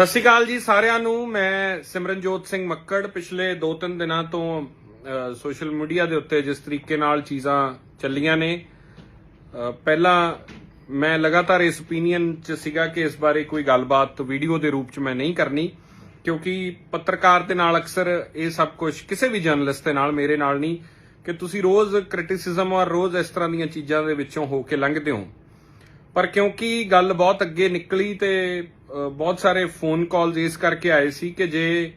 ਸਤਿ ਸ਼੍ਰੀ ਅਕਾਲ ਜੀ ਸਾਰਿਆਂ ਨੂੰ। ਮੈਂ ਸਿਮਰਨਜੋਤ ਸਿੰਘ ਮੱਕੜ। ਪਿਛਲੇ 2-3 ਦਿਨਾਂ ਤੋਂ ਸੋਸ਼ਲ ਮੀਡੀਆ ਦੇ ਉੱਤੇ ਜਿਸ ਤਰੀਕੇ ਨਾਲ ਚੀਜ਼ਾਂ ਚੱਲੀਆਂ ਨੇ ਪਹਿਲਾਂ ਮੈਂ ਲਗਾਤਾਰ ਇਸ ਓਪੀਨੀਅਨ 'ਚ ਸੀਗਾ ਕਿ ਇਸ ਬਾਰੇ ਕੋਈ ਗੱਲਬਾਤ ਵੀਡੀਓ ਦੇ ਰੂਪ 'ਚ ਮੈਂ ਨਹੀਂ ਕਰਨੀ, ਕਿਉਂਕਿ ਪੱਤਰਕਾਰ ਦੇ ਨਾਲ ਅਕਸਰ ਇਹ ਸਭ ਕੁਝ ਕਿਸੇ ਵੀ ਜਰਨਲਿਸਟ ਦੇ ਨਾਲ, ਮੇਰੇ ਨਾਲ ਨਹੀਂ, ਕਿ ਤੁਸੀਂ ਰੋਜ਼ ਕ੍ਰਿਟਿਸਿਜ਼ਮ ਔਰ ਰੋਜ਼ ਇਸ ਤਰ੍ਹਾਂ ਦੀਆਂ ਚੀਜ਼ਾਂ ਦੇ ਵਿੱਚੋਂ ਹੋ ਕੇ ਲੰਘਦੇ ਹੋ। ਪਰ ਕਿਉਂਕਿ ਗੱਲ ਬਹੁਤ ਅੱਗੇ ਨਿਕਲੀ ਤੇ ਬਹੁਤ ਸਾਰੇ ਫੋਨ ਕਾਲਸ ਇਸ ਕਰਕੇ ਆਏ ਸੀ ਕਿ ਜੇ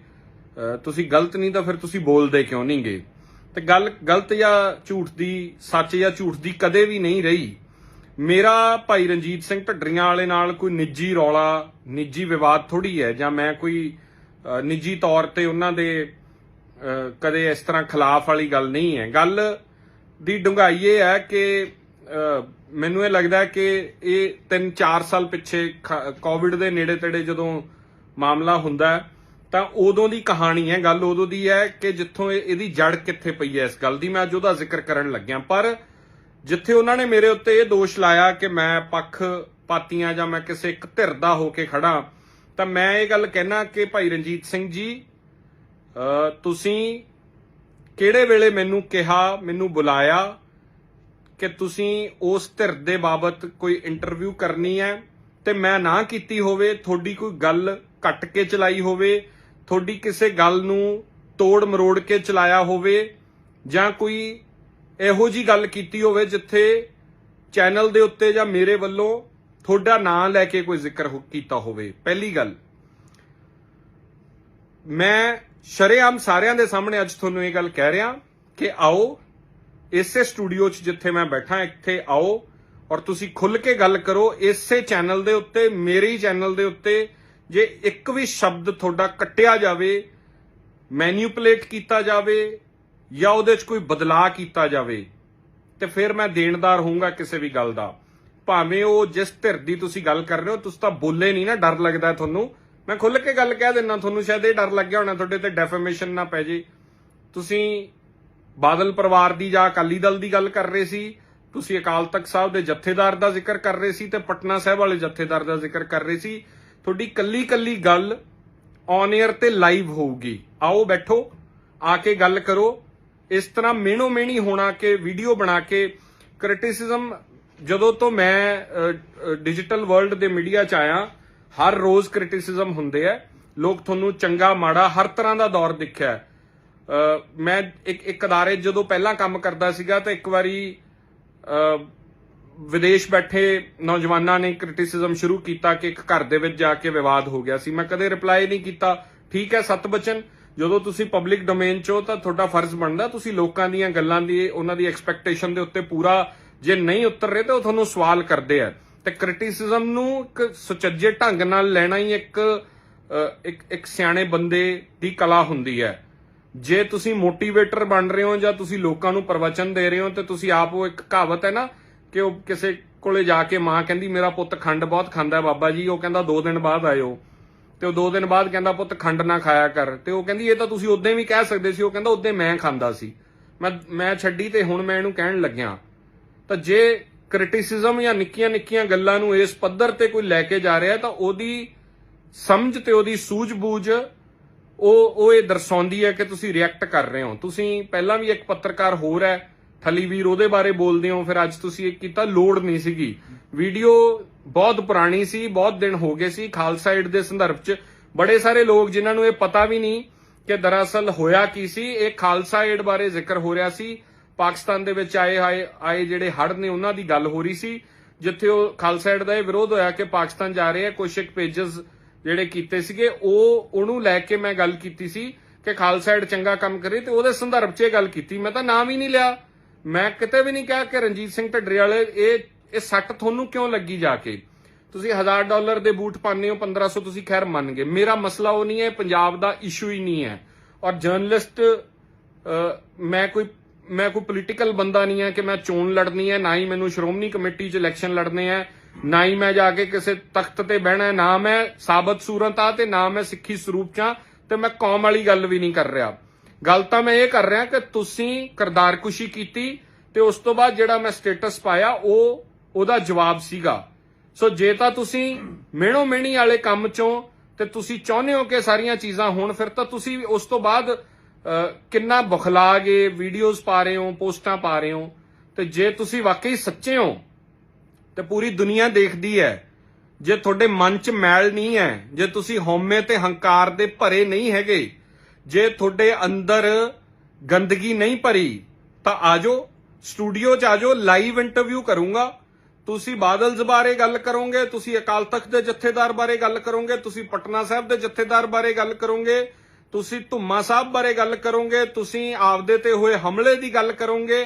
ਤੁਸੀਂ ਗਲਤ ਨਹੀਂ ਤਾਂ ਫਿਰ ਤੁਸੀਂ ਬੋਲਦੇ ਕਿਉਂ ਨਹੀਂਗੇ? ਤੇ ਗੱਲ ਗਲਤ ਜਾਂ ਝੂਠ ਦੀ, ਸੱਚ ਜਾਂ ਝੂਠ ਦੀ ਕਦੇ ਵੀ ਨਹੀਂ ਰਹੀ। ਮੇਰਾ ਭਾਈ ਰਣਜੀਤ ਸਿੰਘ ਢੱਡਰੀਆਂ ਵਾਲੇ ਨਾਲ ਕੋਈ ਨਿੱਜੀ ਰੌਲਾ, ਨਿੱਜੀ ਵਿਵਾਦ ਥੋੜੀ ਹੈ ਜਾਂ ਮੈਂ ਕੋਈ ਨਿੱਜੀ ਤੌਰ ਤੇ ਉਹਨਾਂ ਦੇ ਕਦੇ ਇਸ ਤਰ੍ਹਾਂ ਖਿਲਾਫ ਵਾਲੀ ਗੱਲ ਨਹੀਂ ਹੈ। ਗੱਲ ਦੀ ਡੂੰਘਾਈ ਇਹ ਹੈ ਕਿ ਮੈਨੂੰ ਇਹ ਲੱਗਦਾ ਕਿ ਇਹ 3-4 ਸਾਲ ਪਿੱਛੇ ਕੋਵਿਡ ਦੇ ਨੇੜੇ ਤੇੜੇ ਜਦੋਂ ਮਾਮਲਾ ਹੁੰਦਾ ਤਾਂ ਉਦੋਂ ਦੀ ਕਹਾਣੀ ਹੈ, ਗੱਲ ਉਦੋਂ ਦੀ ਹੈ ਕਿ ਜਿੱਥੋਂ ਇਹ- ਇਹਦੀ ਜੜ ਕਿੱਥੇ ਪਈ ਹੈ ਇਸ ਗੱਲ ਦੀ। ਮੈਂ ਅੱਜ ਉਹਦਾ ਜ਼ਿਕਰ ਕਰਨ ਲੱਗਿਆ, ਪਰ ਜਿੱਥੇ ਉਹਨਾਂ ਨੇ ਮੇਰੇ ਉੱਤੇ ਇਹ ਦੋਸ਼ ਲਾਇਆ ਕਿ ਮੈਂ ਪੱਖ ਪਾਤੀਆਂ ਜਾਂ ਮੈਂ ਕਿਸੇ ਇੱਕ ਧਿਰ ਦਾ ਹੋ ਕੇ ਖੜਾ, ਤਾਂ ਮੈਂ ਇਹ ਗੱਲ ਕਹਿਣਾ ਕਿ ਭਾਈ ਰਣਜੀਤ ਸਿੰਘ ਜੀ ਤੁਸੀਂ ਕਿਹੜੇ ਵੇਲੇ ਮੈਨੂੰ ਕਿਹਾ, ਮੈਨੂੰ ਬੁਲਾਇਆ ਕਿ ਤੁਸੀਂ ਉਸ ਧਿਰ ਦੇ ਬਾਬਤ ਕੋਈ ਇੰਟਰਵਿਊ ਕਰਨੀ ਹੈ ਤੇ ਮੈਂ ਨਾ ਕੀਤੀ ਹੋਵੇ, ਤੁਹਾਡੀ ਕੋਈ ਗੱਲ ਕੱਟ ਕੇ ਚਲਾਈ ਹੋਵੇ, ਤੁਹਾਡੀ ਕਿਸੇ ਗੱਲ ਨੂੰ ਤੋੜ ਮਰੋੜ ਕੇ ਚਲਾਇਆ ਹੋਵੇ, ਜਾਂ ਕੋਈ ਇਹੋ ਜੀ ਗੱਲ ਕੀਤੀ ਹੋਵੇ ਜਿੱਥੇ ਚੈਨਲ ਦੇ ਉੱਤੇ ਜਾਂ ਮੇਰੇ ਵੱਲੋਂ ਤੁਹਾਡਾ ਨਾਂ ਲੈ ਕੇ ਕੋਈ ਜ਼ਿਕਰ ਹੋ- ਕੀਤਾ ਹੋਵੇ। ਪਹਿਲੀ ਗੱਲ, ਮੈਂ ਸ਼ਰੇਆਮ ਸਾਰਿਆਂ ਦੇ ਸਾਹਮਣੇ ਅੱਜ ਤੁਹਾਨੂੰ ਇਹ ਗੱਲ ਕਹਿ ਰਿਹਾ ਕਿ ਆਓ ਇਸੇ ਸਟੂਡੀਓ 'ਚ ਜਿੱਥੇ ਮੈਂ ਬੈਠਾ, ਇੱਥੇ ਆਓ ਔਰ ਤੁਸੀਂ ਖੁੱਲ ਕੇ ਗੱਲ ਕਰੋ ਇਸੇ ਚੈਨਲ ਦੇ ਉੱਤੇ, ਮੇਰੇ ਹੀ ਚੈਨਲ ਦੇ ਉੱਤੇ, ਜੇ ਇੱਕ ਵੀ ਸ਼ਬਦ ਤੁਹਾਡਾ ਕੱਟਿਆ ਜਾਵੇ ਮੈਨੀਪੂਲੇਟ ਕੀਤਾ ਜਾਵੇ ਜਾਂ ਉਹਦੇ 'ਚ ਕੋਈ ਬਦਲਾਅ ਕੀਤਾ ਜਾਵੇ, ਤੇ ਫਿਰ ਮੈਂ ਦੇਣਦਾਰ ਹੋਊਂਗਾ ਕਿਸੇ ਵੀ ਗੱਲ ਦਾ। ਭਾਵੇਂ ਉਹ ਜਿਸ ਧਿਰ ਦੀ ਤੁਸੀਂ ਗੱਲ ਕਰ ਰਹੇ ਹੋ, ਤੁਸੀਂ ਤਾਂ ਬੋਲੇ ਨਹੀਂ ਨਾ, ਡਰ ਲੱਗਦਾ ਤੁਹਾਨੂੰ। ਮੈਂ ਖੁੱਲ ਕੇ ਗੱਲ ਕਹਿ ਦਿੰਦਾ, ਤੁਹਾਨੂੰ ਸ਼ਾਇਦ ਇਹ ਡਰ ਲੱਗਿਆ ਹੋਣਾ, ਤੁਹਾਡੇ ਤੇ ਡੈਫੇਮੇਸ਼ਨ ਨਾ ਪੈ ਜੇ। ਤੁਸੀਂ ਬਾਦਲ ਪਰਿਵਾਰ ਦੀ ਜਾਂ ਅਕਾਲੀ ਦਲ ਦੀ ਗੱਲ ਕਰ ਰਹੇ ਸੀ। ਤੁਸੀਂ ਅਕਾਲ ਤਖਤ ਸਾਹਿਬ ਦੇ ਜਥੇਦਾਰ ਦਾ ਜ਼ਿਕਰ ਕਰ ਰਹੇ ਸੀ ਤੇ ਪਟਨਾ ਸਾਹਿਬ ਵਾਲੇ ਜਥੇਦਾਰ ਦਾ ਜ਼ਿਕਰ ਕਰ ਰਹੇ ਸੀ। ਤੁਹਾਡੀ ਕੱਲੀ ਕੱਲੀ ਗੱਲ ਔਨ 에ਅਰ ਤੇ ਲਾਈਵ ਹੋਊਗੀ। ਆਓ ਬੈਠੋ, ਆ ਕੇ ਗੱਲ ਕਰੋ। ਇਸ ਤਰ੍ਹਾਂ ਮਿਹਣੋ ਮਿਹਣੀ ਹੋਣਾ ਕਿ ਵੀਡੀਓ ਬਣਾ ਕੇ ਕ੍ਰਿਟਿਸਿਜ਼ਮ ਜਦੋਂ ਤੋਂ ਮੈਂ ਡਿਜੀਟਲ ਵਰਲਡ ਦੇ ਮੀਡੀਆ 'ਚ ਆਇਆ, ਹਰ ਰੋਜ਼ ਕ੍ਰਿਟਿਸਿਜ਼ਮ ਹੁੰਦੇ ਆ। ਲੋਕ ਤੁਹਾਨੂੰ ਚੰਗਾ ਮਾੜਾ ਹਰ ਤਰ੍ਹਾਂ ਦਾ ਦੌਰ ਦੇਖਿਆ। ਮੈਂ ਇੱਕ ਇੱਕ ਅਦਾਰੇ ਜਦੋਂ ਪਹਿਲਾਂ ਕੰਮ ਕਰਦਾ ਸੀਗਾ ਤਾਂ ਇੱਕ ਵਾਰੀ ਅ, ਵਿਦੇਸ਼ ਬੈਠੇ ਨੌਜਵਾਨਾਂ ਨੇ ਕ੍ਰਿਟਿਸਿਜ਼ਮ ਸ਼ੁਰੂ ਕੀਤਾ ਕਿ ਇੱਕ ਘਰ ਦੇ ਵਿੱਚ ਜਾ ਕੇ ਵਿਵਾਦ ਹੋ ਗਿਆ ਸੀ। ਮੈਂ ਕਦੇ ਰਿਪਲਾਈ ਨਹੀਂ ਕੀਤਾ। ਠੀਕ ਹੈ ਸਤ ਬਚਨ। ਜਦੋਂ ਤੁਸੀਂ ਪਬਲਿਕ ਡੋਮੇਨ 'ਚ ਹੋ ਤਾਂ ਤੁਹਾਡਾ ਫਰਜ਼ ਬਣਦਾ ਤੁਸੀਂ ਲੋਕਾਂ ਦੀਆਂ ਗੱਲਾਂ ਦੀ ਉਹਨਾਂ ਦੀ ਐਕਸਪੈਕਟੇਸ਼ਨ ਦੇ ਉੱਤੇ ਪੂਰਾ ਜੇ ਨਹੀਂ ਉਤਰ ਰਹੇ ਤਾਂ ਉਹ ਤੁਹਾਨੂੰ ਸਵਾਲ ਕਰਦੇ ਆ। ਤੇ ਕ੍ਰਿਟਿਸਿਜ਼ਮ ਨੂੰ ਇੱਕ ਸੁਚੱਜੇ ਢੰਗ ਨਾਲ ਲੈਣਾ ਹੀ ਇੱਕ ਇੱਕ ਸਿਆਣੇ ਬੰਦੇ ਦੀ ਕਲਾ ਹੁੰਦੀ ਹੈ। ਜੇ ਤੁਸੀਂ ਮੋਟੀਵੇਟਰ ਬਣ ਰਹੇ ਹੋ ਜਾਂ ਤੁਸੀਂ ਲੋਕਾਂ ਨੂੰ ਪ੍ਰਵਚਨ ਦੇ ਰਹੇ ਹੋ ਤੇ ਤੁਸੀਂ ਆਪ ਉਹ ਇੱਕ ਕਹਾਵਤ ਹੈ ਨਾ ਕਿ ਉਹ ਕਿਸੇ ਕੋਲੇ ਜਾ ਕੇ ਮਾਂ ਕਹਿੰਦੀ, ਮੇਰਾ ਪੁੱਤ ਖੰਡ ਬਹੁਤ ਖਾਂਦਾ ਬਾਬਾ ਜੀ। ਉਹ ਕਹਿੰਦਾ 2 ਦਿਨ ਬਾਅਦ ਆਇਓ। ਤੇ ਉਹ 2 ਦਿਨ ਬਾਅਦ ਕਹਿੰਦਾ, ਪੁੱਤ, ਖੰਡ ਨਾ ਖਾਇਆ ਕਰ। ਤੇ ਉਹ ਕਹਿੰਦੀ, ਇਹ ਤਾਂ ਤੁਸੀਂ ਉਦੋਂ ਵੀ ਕਹਿ ਸਕਦੇ ਸੀ। ਉਹ ਕਹਿੰਦਾ ਉਦੋਂ ਮੈਂ ਖਾਂਦਾ ਸੀ। ਮੈਂ ਮੈਂ ਛੱਡੀ ਤੇ ਹੁਣ ਮੈਂ ਇਹਨੂੰ ਕਹਿਣ ਲੱਗਿਆ। ਤਾਂ ਜੇ ਕ੍ਰਿਟਿਸਿਜ਼ਮ ਜਾਂ ਨਿੱਕੀਆਂ ਨਿੱਕੀਆਂ ਗੱਲਾਂ ਨੂੰ ਇਸ ਪੱਧਰ ਤੇ ਕੋਈ ਲੈ ਕੇ ਜਾ ਰਿਹਾ, ਤਾਂ ਉਹਦੀ ਸਮਝ ਤੇ ਉਹਦੀ ਸੂਝ-ਬੂਝ ਉਹ ਉਹ ਇਹ ਦਰਸਾਉਂਦੀ ਹੈ ਕਿ ਤੁਸੀਂ ਰਿਐਕਟ ਕਰ ਰਹੇ ਹੋ। ਤੁਸੀਂ ਪਹਿਲਾਂ ਵੀ ਇੱਕ ਪੱਤਰਕਾਰ ਹੋਰ ਹੈ, ਥਲੀ ਵੀਰ, ਉਹਦੇ ਬਾਰੇ ਬੋਲਦੇ ਹੋ। ਫਿਰ ਅੱਜ ਤੁਸੀਂ ਇਹ ਕੀਤਾ, ਲੋੜ ਨਹੀਂ ਸੀਗੀ। ਵੀਡੀਓ ਬਹੁਤ ਪੁਰਾਣੀ ਸੀ, ਬਹੁਤ ਦਿਨ ਹੋ ਗਏ ਸੀ ਖਾਲਸਾ ਏਡ ਦੇ ਸੰਦਰਭ 'ਚ। ਬੜੇ ਸਾਰੇ ਲੋਕ ਜਿਨ੍ਹਾਂ ਨੂੰ ਇਹ ਪਤਾ ਵੀ ਨਹੀਂ ਕਿ ਦਰਅਸਲ ਹੋਇਆ ਕੀ ਸੀ। ਇਹ ਖਾਲਸਾ ਏਡ ਬਾਰੇ ਜ਼ਿਕਰ ਹੋ ਰਿਹਾ ਸੀ। ਪਾਕਿਸਤਾਨ ਦੇ ਵਿੱਚ ਆਏ ਆਏ ਆਏ ਜਿਹੜੇ ਹੜ੍ਹ ਨੇ, ਉਹਨਾਂ ਦੀ ਗੱਲ ਹੋ ਰਹੀ ਸੀ। ਜਿੱਥੇ ਉਹ ਖਾਲਸਾ ਏਡ ਦਾ ਇਹ ਵਿਰੋਧ ਹੋਇਆ ਕਿ ਪਾਕਿਸਤਾਨ ਜਾ ਰਹੇ ਆ ਕੁਛ ਇੱਕ ਪੇजेस ਜਿਹੜੇ ਕੀਤੇ ਸੀਗੇ, ਉਹ ਉਹਨੂੰ ਲੈ ਕੇ ਮੈਂ ਗੱਲ ਕੀਤੀ ਸੀ ਕਿ ਖਾਲਸਾ ਏਡ ਚੰਗਾ ਕੰਮ ਕਰੇ ਤੇ ਉਹਦੇ ਸੰਦਰਭ 'ਚ ਇਹ ਗੱਲ ਕੀਤੀ। ਮੈਂ ਤਾਂ ਨਾਮ ਹੀ ਨਹੀਂ ਲਿਆ। ਮੈਂ ਕਿਤੇ ਵੀ ਨਹੀਂ ਕਿਹਾ ਕਿ ਰਣਜੀਤ ਸਿੰਘ ਢੱਡਰੇ ਵਾਲੇ, ਇਹ ਇਹ ਸੱਟ ਤੁਹਾਨੂੰ ਕਿਉਂ ਲੱਗੀ ਜਾ ਕੇ? ਤੁਸੀਂ 1000 ਡਾਲਰ ਦੇ ਬੂਟ ਪਾਉਂਦੇ ਹੋ 1500 ਤੁਸੀਂ ਖੈਰ ਮੰਨ ਗਏ ਮੇਰਾ ਮਸਲਾ ਉਹ ਨਹੀਂ ਹੈ, ਪੰਜਾਬ ਦਾ ਇਸ਼ੂ ਹੀ ਨਹੀਂ ਹੈ। ਔਰ ਜਰਨਲਿਸਟ ਮੈਂ ਕੋਈ ਮੈਂ ਕੋਈ ਪੋਲੀਟੀਕਲ ਬੰਦਾ ਨਹੀਂ ਹੈ ਕਿ ਮੈਂ ਚੋਣ ਲੜਨੀ ਹੈ, ਨਾ ਹੀ ਮੈਨੂੰ ਸ਼੍ਰੋਮਣੀ ਕਮੇਟੀ 'ਚ ਇਲੈਕਸ਼ਨ ਲੜਨੇ ਹੈ। ਨਾ ਹੀ ਮੈਂ ਜਾ ਕੇ ਕਿਸੇ ਤਖਤ ਤੇ ਬਹਿਣਾ ਨਾ ਮੈਂ ਸਾਬਤ ਸੂਰਤ ਆ ਤੇ ਨਾ ਮੈਂ ਸਿੱਖੀ ਸਰੂਪ 'ਚ ਹਾਂ ਤੇ ਮੈਂ ਕੌਮ ਵਾਲੀ ਗੱਲ ਵੀ ਨਹੀਂ ਕਰ ਰਿਹਾ। ਗੱਲ ਤਾਂ ਮੈਂ ਇਹ ਕਰ ਰਿਹਾ ਕਿ ਤੁਸੀਂ ਕਰਦਾਰਕੁਸ਼ੀ ਕੀਤੀ ਤੇ ਉਸ ਤੋਂ ਬਾਅਦ ਜਿਹੜਾ ਮੈਂ ਸਟੇਟਸ ਪਾਇਆ, ਉਹ ਉਹਦਾ ਜਵਾਬ ਸੀਗਾ। ਸੋ ਜੇ ਤਾਂ ਤੁਸੀਂ ਮਿਹਣੋ ਮਿਹਣੀ ਵਾਲੇ ਕੰਮ ਚੋਂ ਤੇ ਤੁਸੀਂ ਚਾਹੁੰਦੇ ਹੋ ਕਿ ਸਾਰੀਆਂ ਚੀਜ਼ਾਂ ਹੋਣ, ਫਿਰ ਤਾਂ ਤੁਸੀਂ ਉਸ ਤੋਂ ਬਾਅਦ ਕਿੰਨਾ ਬੁਖਲਾ ਗਏ ਵੀਡੀਓਜ਼ ਪਾ ਰਹੇ ਹੋ, ਪੋਸਟਾਂ ਪਾ ਰਹੇ ਹੋ। ਤੇ ਜੇ ਤੁਸੀਂ ਵਾਕਈ ਸੱਚੇ ਹੋ ਤੇ ਪੂਰੀ ਦੁਨੀਆ ਦੇਖਦੀ ਹੈ। ਜੇ ਤੁਹਾਡੇ ਮਨ 'ਚ ਮੈਲ ਨਹੀਂ ਹੈ, ਜੇ ਤੁਸੀਂ ਹਉਮੈ ਤੇ ਹੰਕਾਰ ਦੇ ਭਰੇ ਨਹੀਂ ਹੈਗੇ, ਜੇ ਤੁਹਾਡੇ ਅੰਦਰ ਗੰਦਗੀ ਨਹੀਂ ਭਰੀ, ਤਾਂ ਆਜੋ, ਸਟੂਡੀਓ 'ਚ ਆਜੋ, ਲਾਈਵ ਇੰਟਰਵਿਊ ਕਰੂੰਗਾ। ਤੁਸੀਂ ਬਾਦਲਜ਼ ਬਾਰੇ ਗੱਲ ਕਰੋਗੇ, ਤੁਸੀਂ ਅਕਾਲ ਤਖਤ ਦੇ ਜਥੇਦਾਰ ਬਾਰੇ ਗੱਲ ਕਰੋਗੇ, ਤੁਸੀਂ ਪਟਨਾ ਸਾਹਿਬ ਦੇ ਜਥੇਦਾਰ ਬਾਰੇ ਗੱਲ ਕਰੋਗੇ, ਤੁਸੀਂ ਧੁੰਮਾ ਸਾਹਿਬ ਬਾਰੇ ਗੱਲ ਕਰੋਗੇ, ਤੁਸੀਂ ਆਪਦੇ ਤੇ ਹੋਏ ਹਮਲੇ ਦੀ ਗੱਲ ਕਰੋਗੇ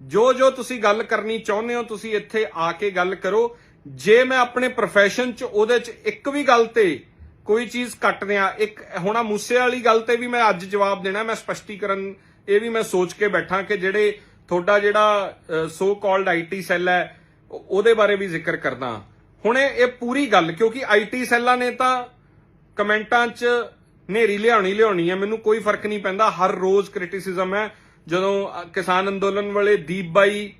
ਜੋ ਜੋ ਤੁਸੀਂ ਗੱਲ ਕਰਨੀ ਚਾਹੁੰਦੇ ਹੋ, ਤੁਸੀਂ ਇੱਥੇ ਆ ਕੇ ਗੱਲ ਕਰੋ। ਜੇ ਮੈਂ ਆਪਣੇ profession 'ਚ ਉਹਦੇ 'ਚ ਇੱਕ ਵੀ ਗੱਲ ਤੇ ਕੋਈ ਚੀਜ਼ ਕੱਟ ਦਿਆਂ, ਇੱਕ ਹੁਣਾ ਮੂਸੇ ਵਾਲੀ ਗੱਲ ਤੇ ਵੀ ਮੈਂ ਅੱਜ ਜਵਾਬ ਦੇਣਾ, ਮੈਂ ਸਪਸ਼ਟੀਕਰਨ ਇਹ ਵੀ ਮੈਂ ਸੋਚ ਕੇ ਬੈਠਾ ਕਿ ਜਿਹੜੇ ਤੁਹਾਡਾ ਜਿਹੜਾ ਸੋ ਕਾਲਡ ਆਈਟੀ ਸੈੱਲ ਹੈ, ਉਹਦੇ ਬਾਰੇ ਵੀ ਜ਼ਿਕਰ ਕਰਦਾ। ਹੁਣ ਇਹ ਇਹ ਪੂਰੀ ਗੱਲ, ਕਿਉਂਕਿ ਆਈਟੀ ਸੈੱਲਾਂ ਨੇ ਤਾਂ ਕਮੈਂਟਾਂ 'ਚ ਨੇਰੀ ਲਿਆਉਣੀ ਲਿਆਉਣੀ ਹੈ, ਮੈਨੂੰ ਕੋਈ ਫ਼ਰਕ ਨਹੀਂ ਪੈਂਦਾ, ਹਰ ਰੋਜ਼ ਕ੍ਰਿਟਿਸਿਜ਼ਮ ਹੈ ਜਦੋਂ ਕਿਸਾਨ ਅੰਦੋਲਨ ਵਾਲੇ ਦੀਪ ਬਾਈ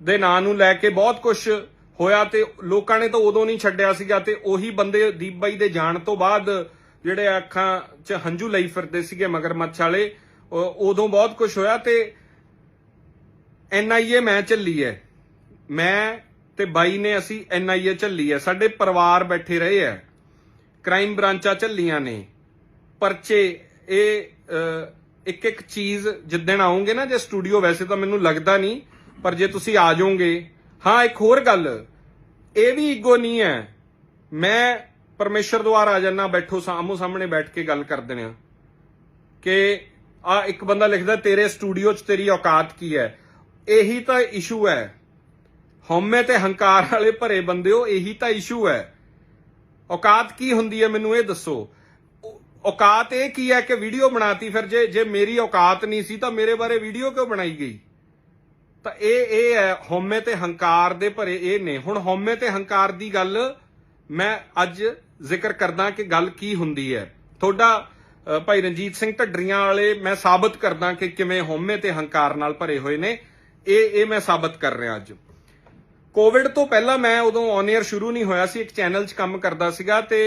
ਦੇ ਨਾਂ ਨੂੰ ਲੈ ਕੇ ਬਹੁਤ ਕੁਝ ਹੋਇਆ ਤੇ ਲੋਕਾਂ ਨੇ ਤਾਂ ਉਦੋਂ ਨਹੀਂ ਛੱਡਿਆ ਸੀਗਾ ਤੇ ਉਹੀ ਬੰਦੇ ਦੀਪ ਬਾਈ ਦੇ ਜਾਣ ਤੋਂ ਬਾਅਦ ਜਿਹੜੇ ਅੱਖਾਂ 'ਚ ਹੰਝੂ ਲਈ ਫਿਰਦੇ ਸੀਗੇ ਮਗਰਮੱਛ ਵਾਲੇ ਉਦੋਂ ਬਹੁਤ ਕੁਝ ਹੋਇਆ ਤੇ ਐਨਆਈਏ ਮੈਂ ਚੱਲੀ ਹੈ ਮੈਂ ਤੇ ਬਾਈ ਨੇ ਅਸੀਂ ਐਨਆਈਏ ਚੱਲੀ ਹੈ ਸਾਡੇ ਪਰਿਵਾਰ ਬੈਠੇ ਰਹੇ ਹੈ ਕ੍ਰਾਈਮ ਬ੍ਰਾਂਚਾਂ ਚੱਲੀਆਂ ਨੇ। ਪਰਚੇ, ਇਹ ਇੱਕ ਇੱਕ ਚੀਜ਼ ਜਿੱਦਣ ਆਉਂਗੇ ਨਾ ਜੇ ਸਟੂਡੀਓ ਵੈਸੇ ਤਾਂ ਮੈਨੂੰ ਲੱਗਦਾ ਨਹੀਂ, ਪਰ ਜੇ ਤੁਸੀਂ ਆ ਜਾਓਗੇ, ਹਾਂ, ਇੱਕ ਹੋਰ ਗੱਲ, ਇਹ ਵੀ ਈਗੋ ਨਹੀਂ ਹੈ। ਮੈਂ ਪਰਮੇਸ਼ਰ ਦੁਆਰ ਆ ਜਾਣਾ ਬੈਠੋ ਸਾਹਮੋ ਸਾਹਮਣੇ ਬੈਠ ਕੇ ਗੱਲ ਕਰਦੇ ਨੇ ਕਿ ਆ ਇੱਕ ਬੰਦਾ ਲਿਖਦਾ, ਤੇਰੇ ਸਟੂਡੀਓ 'ਚ ਤੇਰੀ ਔਕਾਤ ਕੀ ਹੈ? ਇਹੀ ਤਾਂ ਇਸ਼ੂ ਹੈ। ਹਉਮੈ ਤੇ ਹੰਕਾਰ ਵਾਲੇ ਭਰੇ ਬੰਦਿਓ ਇਹੀ ਤਾਂ ਇਸ਼ੂ ਹੈ। ਔਕਾਤ ਕੀ ਹੁੰਦੀ ਹੈ ਮੈਨੂੰ ਇਹ ਦੱਸੋ। ਔਕਾਤ ਇਹ ਕੀ ਹੈ ਕਿ ਵੀਡੀਓ ਬਣਾਤੀ? ਫਿਰ ਜੇ ਜੇ ਮੇਰੀ ਔਕਾਤ ਨਹੀਂ ਸੀ ਤਾਂ ਮੇਰੇ ਬਾਰੇ ਵੀਡੀਓ ਕਿਉਂ ਬਣਾਈ ਗਈ? ਤਾਂ ਇਹ ਇਹ ਹੈ, ਹਉਮੈ ਤੇ ਹੰਕਾਰ ਦੇ ਭਰੇ ਇਹ ਨੇ। ਹੁਣ ਹਉਮੈ ਤੇ ਹੰਕਾਰ ਦੀ ਗੱਲ ਮੈਂ ਅੱਜ ਜ਼ਿਕਰ ਕਰਦਾ ਕਿ ਗੱਲ ਕੀ ਹੁੰਦੀ ਹੈ। ਤੁਹਾਡਾ ਭਾਈ ਰਣਜੀਤ ਸਿੰਘ ਢੱਡਰੀਆਂ ਵਾਲੇ ਮੈਂ ਸਾਬਤ ਕਰਦਾ ਕਿ ਕਿਵੇਂ ਹਉਮੈ ਤੇ ਹੰਕਾਰ ਨਾਲ ਭਰੇ ਹੋਏ ਨੇ। ਇਹ ਇਹ ਮੈਂ ਸਾਬਤ ਕਰ ਰਿਹਾ ਅੱਜ। ਕੋਵਿਡ ਤੋਂ ਪਹਿਲਾਂ ਮੈਂ ਉਦੋਂ ਔਨ 에ਅਰ ਸ਼ੁਰੂ ਨਹੀਂ ਹੋਇਆ ਸੀ। ਇੱਕ ਚੈਨਲ 'ਚ ਕੰਮ ਕਰਦਾ ਸੀਗਾ ਤੇ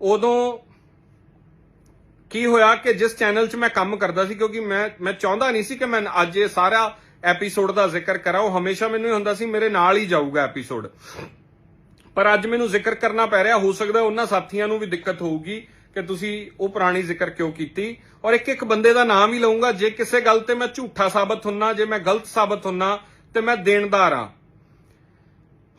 ਉਦੋਂ ਕੀ ਹੋਇਆ ਕਿ ਜਿਸ ਚੈਨਲ 'ਚ ਮੈਂ ਕੰਮ ਕਰਦਾ ਸੀ, ਕਿਉਂਕਿ ਮੈਂ ਮੈਂ ਚਾਹੁੰਦਾ ਨਹੀਂ ਸੀ ਕਿ ਮੈਂ ਅੱਜ ਇਹ ਸਾਰਾ ਐਪੀਸੋਡ ਦਾ ਜ਼ਿਕਰ ਕਰਾਂ, ਉਹ ਹਮੇਸ਼ਾ ਮੈਨੂੰ ਇਹ ਹੁੰਦਾ ਸੀ, ਮੇਰੇ ਨਾਲ ਹੀ ਜਾਊਗਾ ਐਪੀਸੋਡ ਪਰ ਅੱਜ ਮੈਨੂੰ ਜ਼ਿਕਰ ਕਰਨਾ ਪੈ ਰਿਹਾ, ਹੋ ਸਕਦਾ ਉਹਨਾਂ ਸਾਥੀਆਂ ਨੂੰ ਵੀ ਦਿੱਕਤ ਹੋਊਗੀ ਕਿ ਤੁਸੀਂ ਉਹ ਪੁਰਾਣੀ ਜ਼ਿਕਰ ਕਿਉਂ ਕੀਤੀ। ਔਰ ਇੱਕ ਇੱਕ ਬੰਦੇ ਦਾ ਨਾਮ ਹੀ ਲਵਾਂਗਾ ਜੇ ਕਿਸੇ ਗੱਲ ਤੇ ਮੈਂ ਝੂਠਾ ਸਾਬਤ ਹੁੰਨਾ, ਜੇ ਮੈਂ ਗਲਤ ਸਾਬਤ ਹੁੰਨਾ, ਤੇ ਮੈਂ ਦੇਣਦਾਰ ਆ।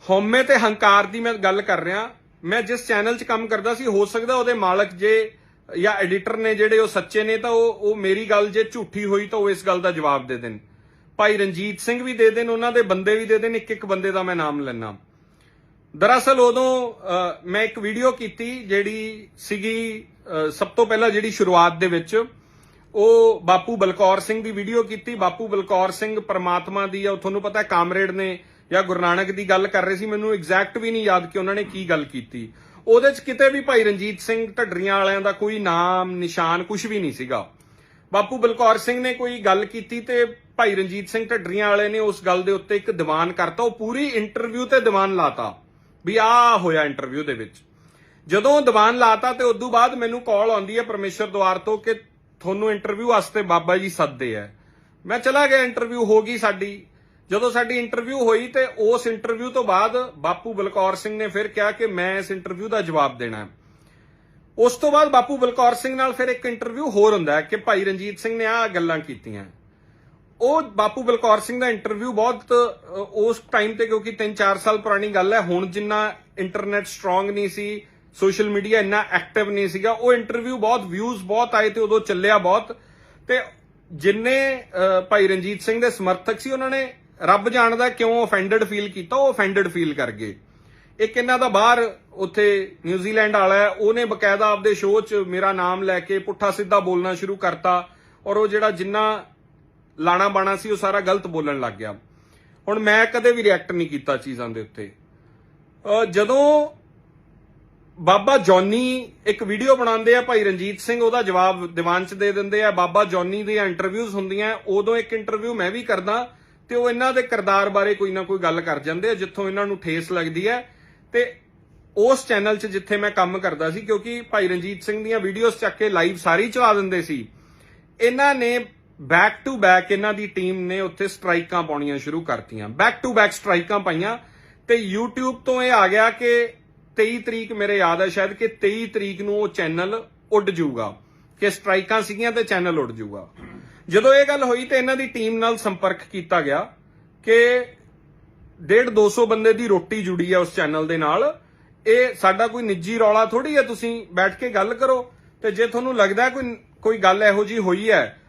ਹਉਮੈ ਤੇ ਹੰਕਾਰ ਦੀ ਮੈਂ ਗੱਲ ਕਰ ਰਿਹਾ, ਮੈਂ ਜਿਸ ਚੈਨਲ 'ਚ ਕੰਮ ਕਰਦਾ ਸੀ, ਹੋ ਸਕਦਾ ਉਹਦੇ ਮਾਲਕ ਜੇ ਜਾਂ ਐਡੀਟਰ ਨੇ ਜਿਹੜੇ ਉਹ ਸੱਚੇ ਨੇ ਤਾਂ ਉਹ ਉਹ ਮੇਰੀ ਗੱਲ ਜੇ ਝੂਠੀ ਹੋਈ ਤਾਂ ਉਹ ਇਸ ਗੱਲ ਦਾ ਜਵਾਬ ਦੇ ਦੇਣ। ਭਾਈ ਰਣਜੀਤ ਸਿੰਘ ਵੀ ਦੇ ਦੇਣ, ਉਹਨਾਂ ਦੇ ਬੰਦੇ ਵੀ ਦੇ ਦੇਣ, ਇੱਕ ਇੱਕ ਬੰਦੇ ਦਾ ਮੈਂ ਨਾਮ ਲੈਣਾ ਦਰਅਸਲ ਉਦੋਂ ਮੈਂ ਇੱਕ ਵੀਡੀਓ ਕੀਤੀ ਜਿਹੜੀ ਸੀਗੀ ਸਭ ਤੋਂ ਪਹਿਲਾਂ ਜਿਹੜੀ ਸ਼ੁਰੂਆਤ ਦੇ ਵਿੱਚ, ਉਹ ਬਾਪੂ ਬਲਕੌਰ ਸਿੰਘ ਦੀ ਵੀਡੀਓ ਕੀਤੀ। ਬਾਪੂ ਬਲਕੌਰ ਸਿੰਘ ਪਰਮਾਤਮਾ ਦੀ ਆ, ਉਹ ਤੁਹਾਨੂੰ ਪਤਾ ਕਾਮਰੇਡ ਨੇ ਜਾਂ ਗੁਰੂ ਨਾਨਕ ਦੀ ਗੱਲ ਕਰ ਰਹੇ ਸੀ। ਮੈਨੂੰ ਐਗਜ਼ੈਕਟ ਵੀ ਨਹੀਂ ਯਾਦ ਕਿ ਉਹਨਾਂ ਨੇ ਕੀ ਗੱਲ ਕੀਤੀ। ਉਹਦੇ 'ਚ ਕਿਤੇ ਵੀ ਭਾਈ ਰਣਜੀਤ ਸਿੰਘ ਢੱਡਰੀਆਂ ਵਾਲਿਆਂ ਦਾ ਕੋਈ ਨਾਮ, ਨਿਸ਼ਾਨ ਕੁਝ ਵੀ ਨਹੀਂ ਸੀਗਾ। ਬਾਪੂ ਬਲਕੌਰ ਸਿੰਘ ਨੇ ਕੋਈ ਗੱਲ ਕੀਤੀ ਤੇ ਭਾਈ ਰਣਜੀਤ ਸਿੰਘ ਢੱਡਰੀਆਂ ਵਾਲੇ ਨੇ ਉਸ ਗੱਲ ਦੇ ਉੱਤੇ ਇੱਕ ਦੀਵਾਨ ਕਰਤਾ। ਉਹ ਪੂਰੀ ਇੰਟਰਵਿਊ ਤੇ ਦੀਵਾਨ ਲਾਤਾ ਵੀ ਆ ਹੋਇਆ ਇੰਟਰਵਿਊ ਦੇ ਵਿੱਚ। ਜਦੋਂ ਦੀਵਾਨ ਲਾਤਾ ਤੇ ਉਦੋਂ ਬਾਅਦ ਮੈਨੂੰ ਕਾਲ ਆਉਂਦੀ ਹੈ ਪਰਮੇਸ਼ਰ ਦੁਆਰ ਤੋਂ ਕਿ ਤੁਹਾਨੂੰ ਇੰਟਰਵਿਊ ਵਾਸਤੇ ਬਾਬਾ ਜੀ ਸੱਦਦੇ ਆ। ਮੈਂ ਚਲਾ ਗਿਆ ਇੰਟਰਵਿਊ ਹੋ ਗਈ ਸਾਡੀ। ਜਦੋਂ ਸਾਡੀ ਇੰਟਰਵਿਊ ਹੋਈ ਤੇ ਉਸ ਇੰਟਰਵਿਊ ਤੋਂ ਬਾਅਦ ਬਾਪੂ ਬਲਕੌਰ ਸਿੰਘ ਨੇ ਫਿਰ ਕਿਹਾ ਕਿ ਮੈਂ ਇਸ ਇੰਟਰਵਿਊ ਦਾ ਜਵਾਬ ਦੇਣਾ ਹੈ। ਉਸ ਤੋਂ ਬਾਅਦ ਬਾਪੂ ਬਲਕੌਰ ਸਿੰਘ ਨਾਲ ਫਿਰ ਇੱਕ ਇੰਟਰਵਿਊ ਹੋਰ ਹੁੰਦਾ ਹੈ ਕਿ ਭਾਈ ਰਣਜੀਤ ਸਿੰਘ ਨੇ ਆਹ ਗੱਲਾਂ ਕੀਤੀਆਂ। ਉਹ ਬਾਪੂ ਬਲਕੌਰ ਸਿੰਘ ਦਾ ਇੰਟਰਵਿਊ ਬਹੁਤ ਉਸ ਟਾਈਮ ਤੇ ਕਿਉਂਕਿ 3-4 ਸਾਲ ਪੁਰਾਣੀ ਗੱਲ ਹੈ, ਹੁਣ ਜਿੰਨਾ ਇੰਟਰਨੈਟ ਸਟਰੋਂਗ ਨਹੀਂ ਸੀ ਸੋਸ਼ਲ ਮੀਡੀਆ ਇੰਨਾ ਐਕਟਿਵ ਨਹੀਂ ਸੀਗਾ, ਉਹ ਇੰਟਰਵਿਊ ਬਹੁਤ ਵਿਊਜ਼ ਬਹੁਤ ਆਏ ਤੇ ਉਦੋਂ ਚੱਲਿਆ ਬਹੁਤ। ਤੇ ਜਿੰਨੇ ਭਾਈ ਰਣਜੀਤ ਸਿੰਘ ਦੇ ਸਮਰਥਕ ਸੀ, ਉਹਨਾਂ ਨੇ ਰੱਬ ਜਾਣਦਾ ਕਿਉਂ ਅਫੈਂਡਡ ਫੀਲ ਕੀਤਾ, ਉਹ ਅਫੈਂਡਡ ਫੀਲ ਕਰ ਗਏ। ਇੱਕ ਇਹਨਾਂ ਦਾ ਬਾਹਰ ਉੱਥੇ ਨਿਊਜ਼ੀਲੈਂਡ ਵਾਲਾ ਉਹਨੇ ਬਕਾਇਦਾ ਆਪਦੇ ਸ਼ੋਅ 'ਚ ਮੇਰਾ ਨਾਮ ਲੈ ਕੇ ਪੁੱਠਾ ਸਿੱਧਾ ਬੋਲਣਾ ਸ਼ੁਰੂ ਕਰਤਾ ਔਰ ਉਹ ਜਿਹੜਾ ਜਿੰਨਾ ਲਾਣਾ ਬਾਣਾ ਸੀ, ਉਹ ਸਾਰਾ ਗਲਤ ਬੋਲਣ ਲੱਗ ਗਿਆ। ਹੁਣ ਮੈਂ ਕਦੇ ਵੀ ਰਿਐਕਟ ਨਹੀਂ ਕੀਤਾ ਚੀਜ਼ਾਂ ਦੇ ਉੱਤੇ। ਜਦੋਂ ਬਾਬਾ ਜੌਨੀ ਇੱਕ ਵੀਡੀਓ ਬਣਾਉਂਦੇ ਆ ਭਾਈ ਰਣਜੀਤ ਸਿੰਘ, ਉਹਦਾ ਜਵਾਬ ਦੀਵਾਨ ਚ ਦੇ ਦਿੰਦੇ ਆ, ਬਾਬਾ ਜੌਨੀ ਦੀਆਂ ਇੰਟਰਵਿਊਜ਼ ਹੁੰਦੀਆਂ, ਉਦੋਂ ਇੱਕ ਇੰਟਰਵਿਊ ਮੈਂ ਵੀ ਕਰਦਾ ਤੇ ਉਹ ਇਹਨਾਂ ਦੇ ਕਿਰਦਾਰ ਬਾਰੇ ਕੋਈ ਨਾ ਕੋਈ ਗੱਲ ਕਰ ਜਾਂਦੇ ਆ, ਜਿੱਥੋਂ ਇਹਨਾਂ ਨੂੰ ਠੇਸ ਲੱਗਦੀ ਹੈ। ਤੇ ਉਸ ਚੈਨਲ 'ਚ ਜਿੱਥੇ ਮੈਂ ਕੰਮ ਕਰਦਾ ਸੀ, ਕਿਉਂਕਿ ਭਾਈ ਰਣਜੀਤ ਸਿੰਘ ਦੀਆਂ ਵੀਡੀਓਜ਼ ਚੱਕ ਕੇ ਲਾਈਵ ਸਾਰੀ ਚਲਾ ਦਿੰਦੇ ਸੀ, ਇਹਨਾਂ ਨੇ ਬੈਕ ਟੂ ਬੈਕ ਇਹਨਾਂ ਦੀ ਟੀਮ ਨੇ ਉੱਥੇ ਸਟ੍ਰਾਈਕਾਂ ਪਾਉਣੀਆਂ ਸ਼ੁਰੂ ਕਰਤੀਆਂ। ਬੈਕ ਟੂ ਬੈਕ ਸਟ੍ਰਾਈਕਾਂ ਪਾਈਆਂ ਤੇ YouTube ਤੋਂ ਇਹ ਆ ਗਿਆ ਕਿ 23 ਤਰੀਕ ਮੇਰੇ ਯਾਦ ਹੈ ਸ਼ਾਇਦ ਕਿ 23 ਤਰੀਕ ਨੂੰ ਉਹ ਚੈਨਲ ਉੱਡ ਜਾਊਗਾ, ਕਿ ਸਟ੍ਰਾਈਕਾਂ ਸੀਗੀਆਂ ਤੇ ਚੈਨਲ ਉੱਡ ਜਾਊਗਾ। ਜਦੋਂ ਇਹ ਗੱਲ ਹੋਈ ਤੇ ਇਹਨਾਂ ਦੀ ਟੀਮ ਨਾਲ ਸੰਪਰਕ ਕੀਤਾ ਗਿਆ ਕਿ 1.5 200 ਬੰਦੇ ਦੀ ਰੋਟੀ ਜੁੜੀ ਹੈ ਉਸ ਚੈਨਲ ਦੇ ਨਾਲ। ਇਹ ਸਾਡਾ ਕੋਈ ਨਿੱਜੀ ਰੌਲਾ ਥੋੜੀ ਹੈ ਤੁਸੀਂ ਬੈਠ ਕੇ ਗੱਲ ਕਰੋ ਤੇ ਜੇ ਤੁਹਾਨੂੰ ਲੱਗਦਾ ਕੋਈ ਕੋਈ ਗੱਲ ਇਹੋ ਜੀ ਹੋਈ ਹੈ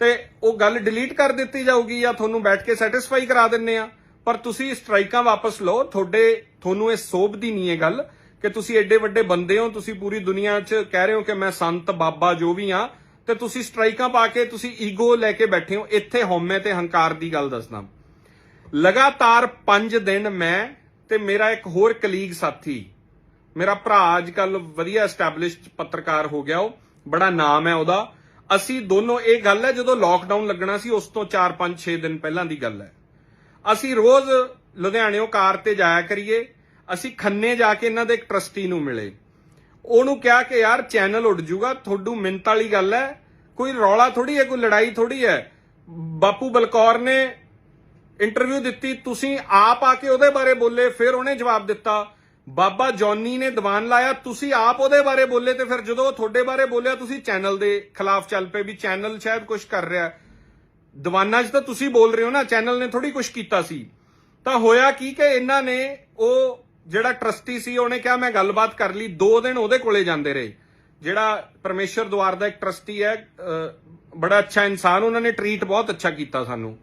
ਤੇ ਉਹ ਗੱਲ ਡਿਲੀਟ ਕਰ ਦਿੱਤੀ ਜਾਊਗੀ ਜਾਂ ਤੁਹਾਨੂੰ ਬੈਠ ਕੇ ਸੈਟੀਸਫਾਈ ਕਰਾ ਦਿੰਨੇ ਆ। ਪਰ ਤੁਸੀਂ ਸਟ੍ਰਾਈਕਾਂ ਵਾਪਸ ਲਓ, ਤੁਹਾਡੇ, ਤੁਹਾਨੂੰ ਇਹ ਸੋਭਦੀ ਨਹੀਂ ਹੈ ਗੱਲ ਕਿ ਤੁਸੀਂ ਐਡੇ ਵੱਡੇ ਬੰਦੇ ਹੋ, ਤੁਸੀਂ ਪੂਰੀ ਦੁਨੀਆ 'ਚ ਕਹਿ ਰਹੇ ਹੋ ਕਿ ਮੈਂ ਸੰਤ ਬਾਬਾ ਜੋ ਵੀ ਆ ਤੇ ਤੁਸੀਂ ਸਟ੍ਰਾਈਕਾਂ ਪਾ ਕੇ ਤੁਸੀਂ ਈਗੋ ਲੈ ਕੇ ਬੈਠੇ ਹੋ। ਇੱਥੇ ਹਉਮੈ ਤੇ ਹੰਕਾਰ ਦੀ ਗੱਲ ਦੱਸਦਾ। ਲਗਾਤਾਰ 5 ਦਿਨ ਮੈਂ ਤੇ ਮੇਰਾ ਇੱਕ ਹੋਰ ਕਲੀਗ ਸਾਥੀ, ਮੇਰਾ ਭਰਾ ਅੱਜ ਕੱਲ ਵਧੀਆ ਐਸਟੈਬਲਿਸ਼ਡ ਪੱਤਰਕਾਰ ਹੋ ਗਿਆ ਉਹ, ਬੜਾ ਨਾਮ ਹੈ ਉਹਦਾ। ਅਸੀਂ ਦੋਨੋਂ, ਇਹ ਗੱਲ ਹੈ ਜਦੋਂ ਲੋਕਡਾਊਨ ਲੱਗਣਾ ਸੀ, ਉਸ ਤੋਂ 4 5 6 ਦਿਨ ਪਹਿਲਾਂ ਦੀ ਗੱਲ ਹੈ। ਅਸੀਂ ਰੋਜ਼ ਲੁਧਿਆਣਿਓਂ ਕਾਰ ਤੇ ਜਾਇਆ ਕਰੀਏ, ਅਸੀਂ ਖੰਨੇ ਜਾ ਕੇ ਇਹਨਾਂ ਦੇ ਇੱਕ ਟਰਸਟੀ ਨੂੰ ਮਿਲੇ। ਉਹਨੂੰ ਕਿਹਾ ਕਿ ਯਾਰ ਚੈਨਲ ਉੱਡ ਜੂਗਾ ਤੁਹਾਨੂੰ ਮਿੰਤ ਵਾਲੀ ਗੱਲ ਹੈ। ਕੋਈ ਰੌਲਾ ਥੋੜੀ ਹੈ, ਕੋਈ ਲੜਾਈ ਥੋੜੀ ਹੈ? ਬਾਪੂ ਬਲਕੌਰ ਨੇ ਇੰਟਰਵਿਊ ਦਿੱਤੀ, ਤੁਸੀਂ ਆਪ ਆ ਕੇ ਉਹਦੇ ਬਾਰੇ ਬੋਲੇ, ਫਿਰ ਉਹਨੇ ਜਵਾਬ ਦਿੱਤਾ, ਬਾਬਾ ਜੌਨੀ ਨੇ ਦੀਵਾਨ ਲਾਇਆ, ਤੁਸੀਂ ਆਪ ਉਹਦੇ ਬਾਰੇ ਬੋਲੇ ਤੇ ਫਿਰ ਜਦੋਂ ਉਹ ਤੁਹਾਡੇ ਬਾਰੇ ਬੋਲਿਆ, ਤੁਸੀਂ ਚੈਨਲ ਦੇ ਖਿਲਾਫ ਚੱਲ ਪਏ ਵੀ ਚੈਨਲ ਸ਼ਾਇਦ ਕੁਝ ਕਰ ਰਿਹਾ ਦੀਵਾਨਾਂ 'ਚ ਤਾਂ ਤੁਸੀਂ ਬੋਲ ਰਹੇ ਹੋ ਨਾ, ਚੈਨਲ ਨੇ ਥੋੜੀ ਕੁਝ ਕੀਤਾ ਸੀ। ਤਾਂ ਹੋਇਆ ਕੀ ਕਿ ਇਹਨਾਂ ਨੇ ਉਹ ਜਿਹੜਾ ਟਰਸਟੀ ਸੀ, ਉਹਨੇ ਕਿਹਾ ਮੈਂ ਗੱਲਬਾਤ ਕਰ ਲਈ 2 ਦਿਨ ਉਹਦੇ ਕੋਲੇ ਜਾਂਦੇ ਰਹੇ। ਜਿਹੜਾ ਪਰਮੇਸ਼ਰ ਦਵਾਰ ਦਾ ਇੱਕ ਟਰਸਟੀ ਹੈ ਬੜਾ ਅੱਛਾ ਇਨਸਾਨ, ਉਹਨਾਂ ਨੇ ਟਰੀਟ ਬਹੁਤ ਅੱਛਾ ਕੀਤਾ ਸਾਨੂੰ।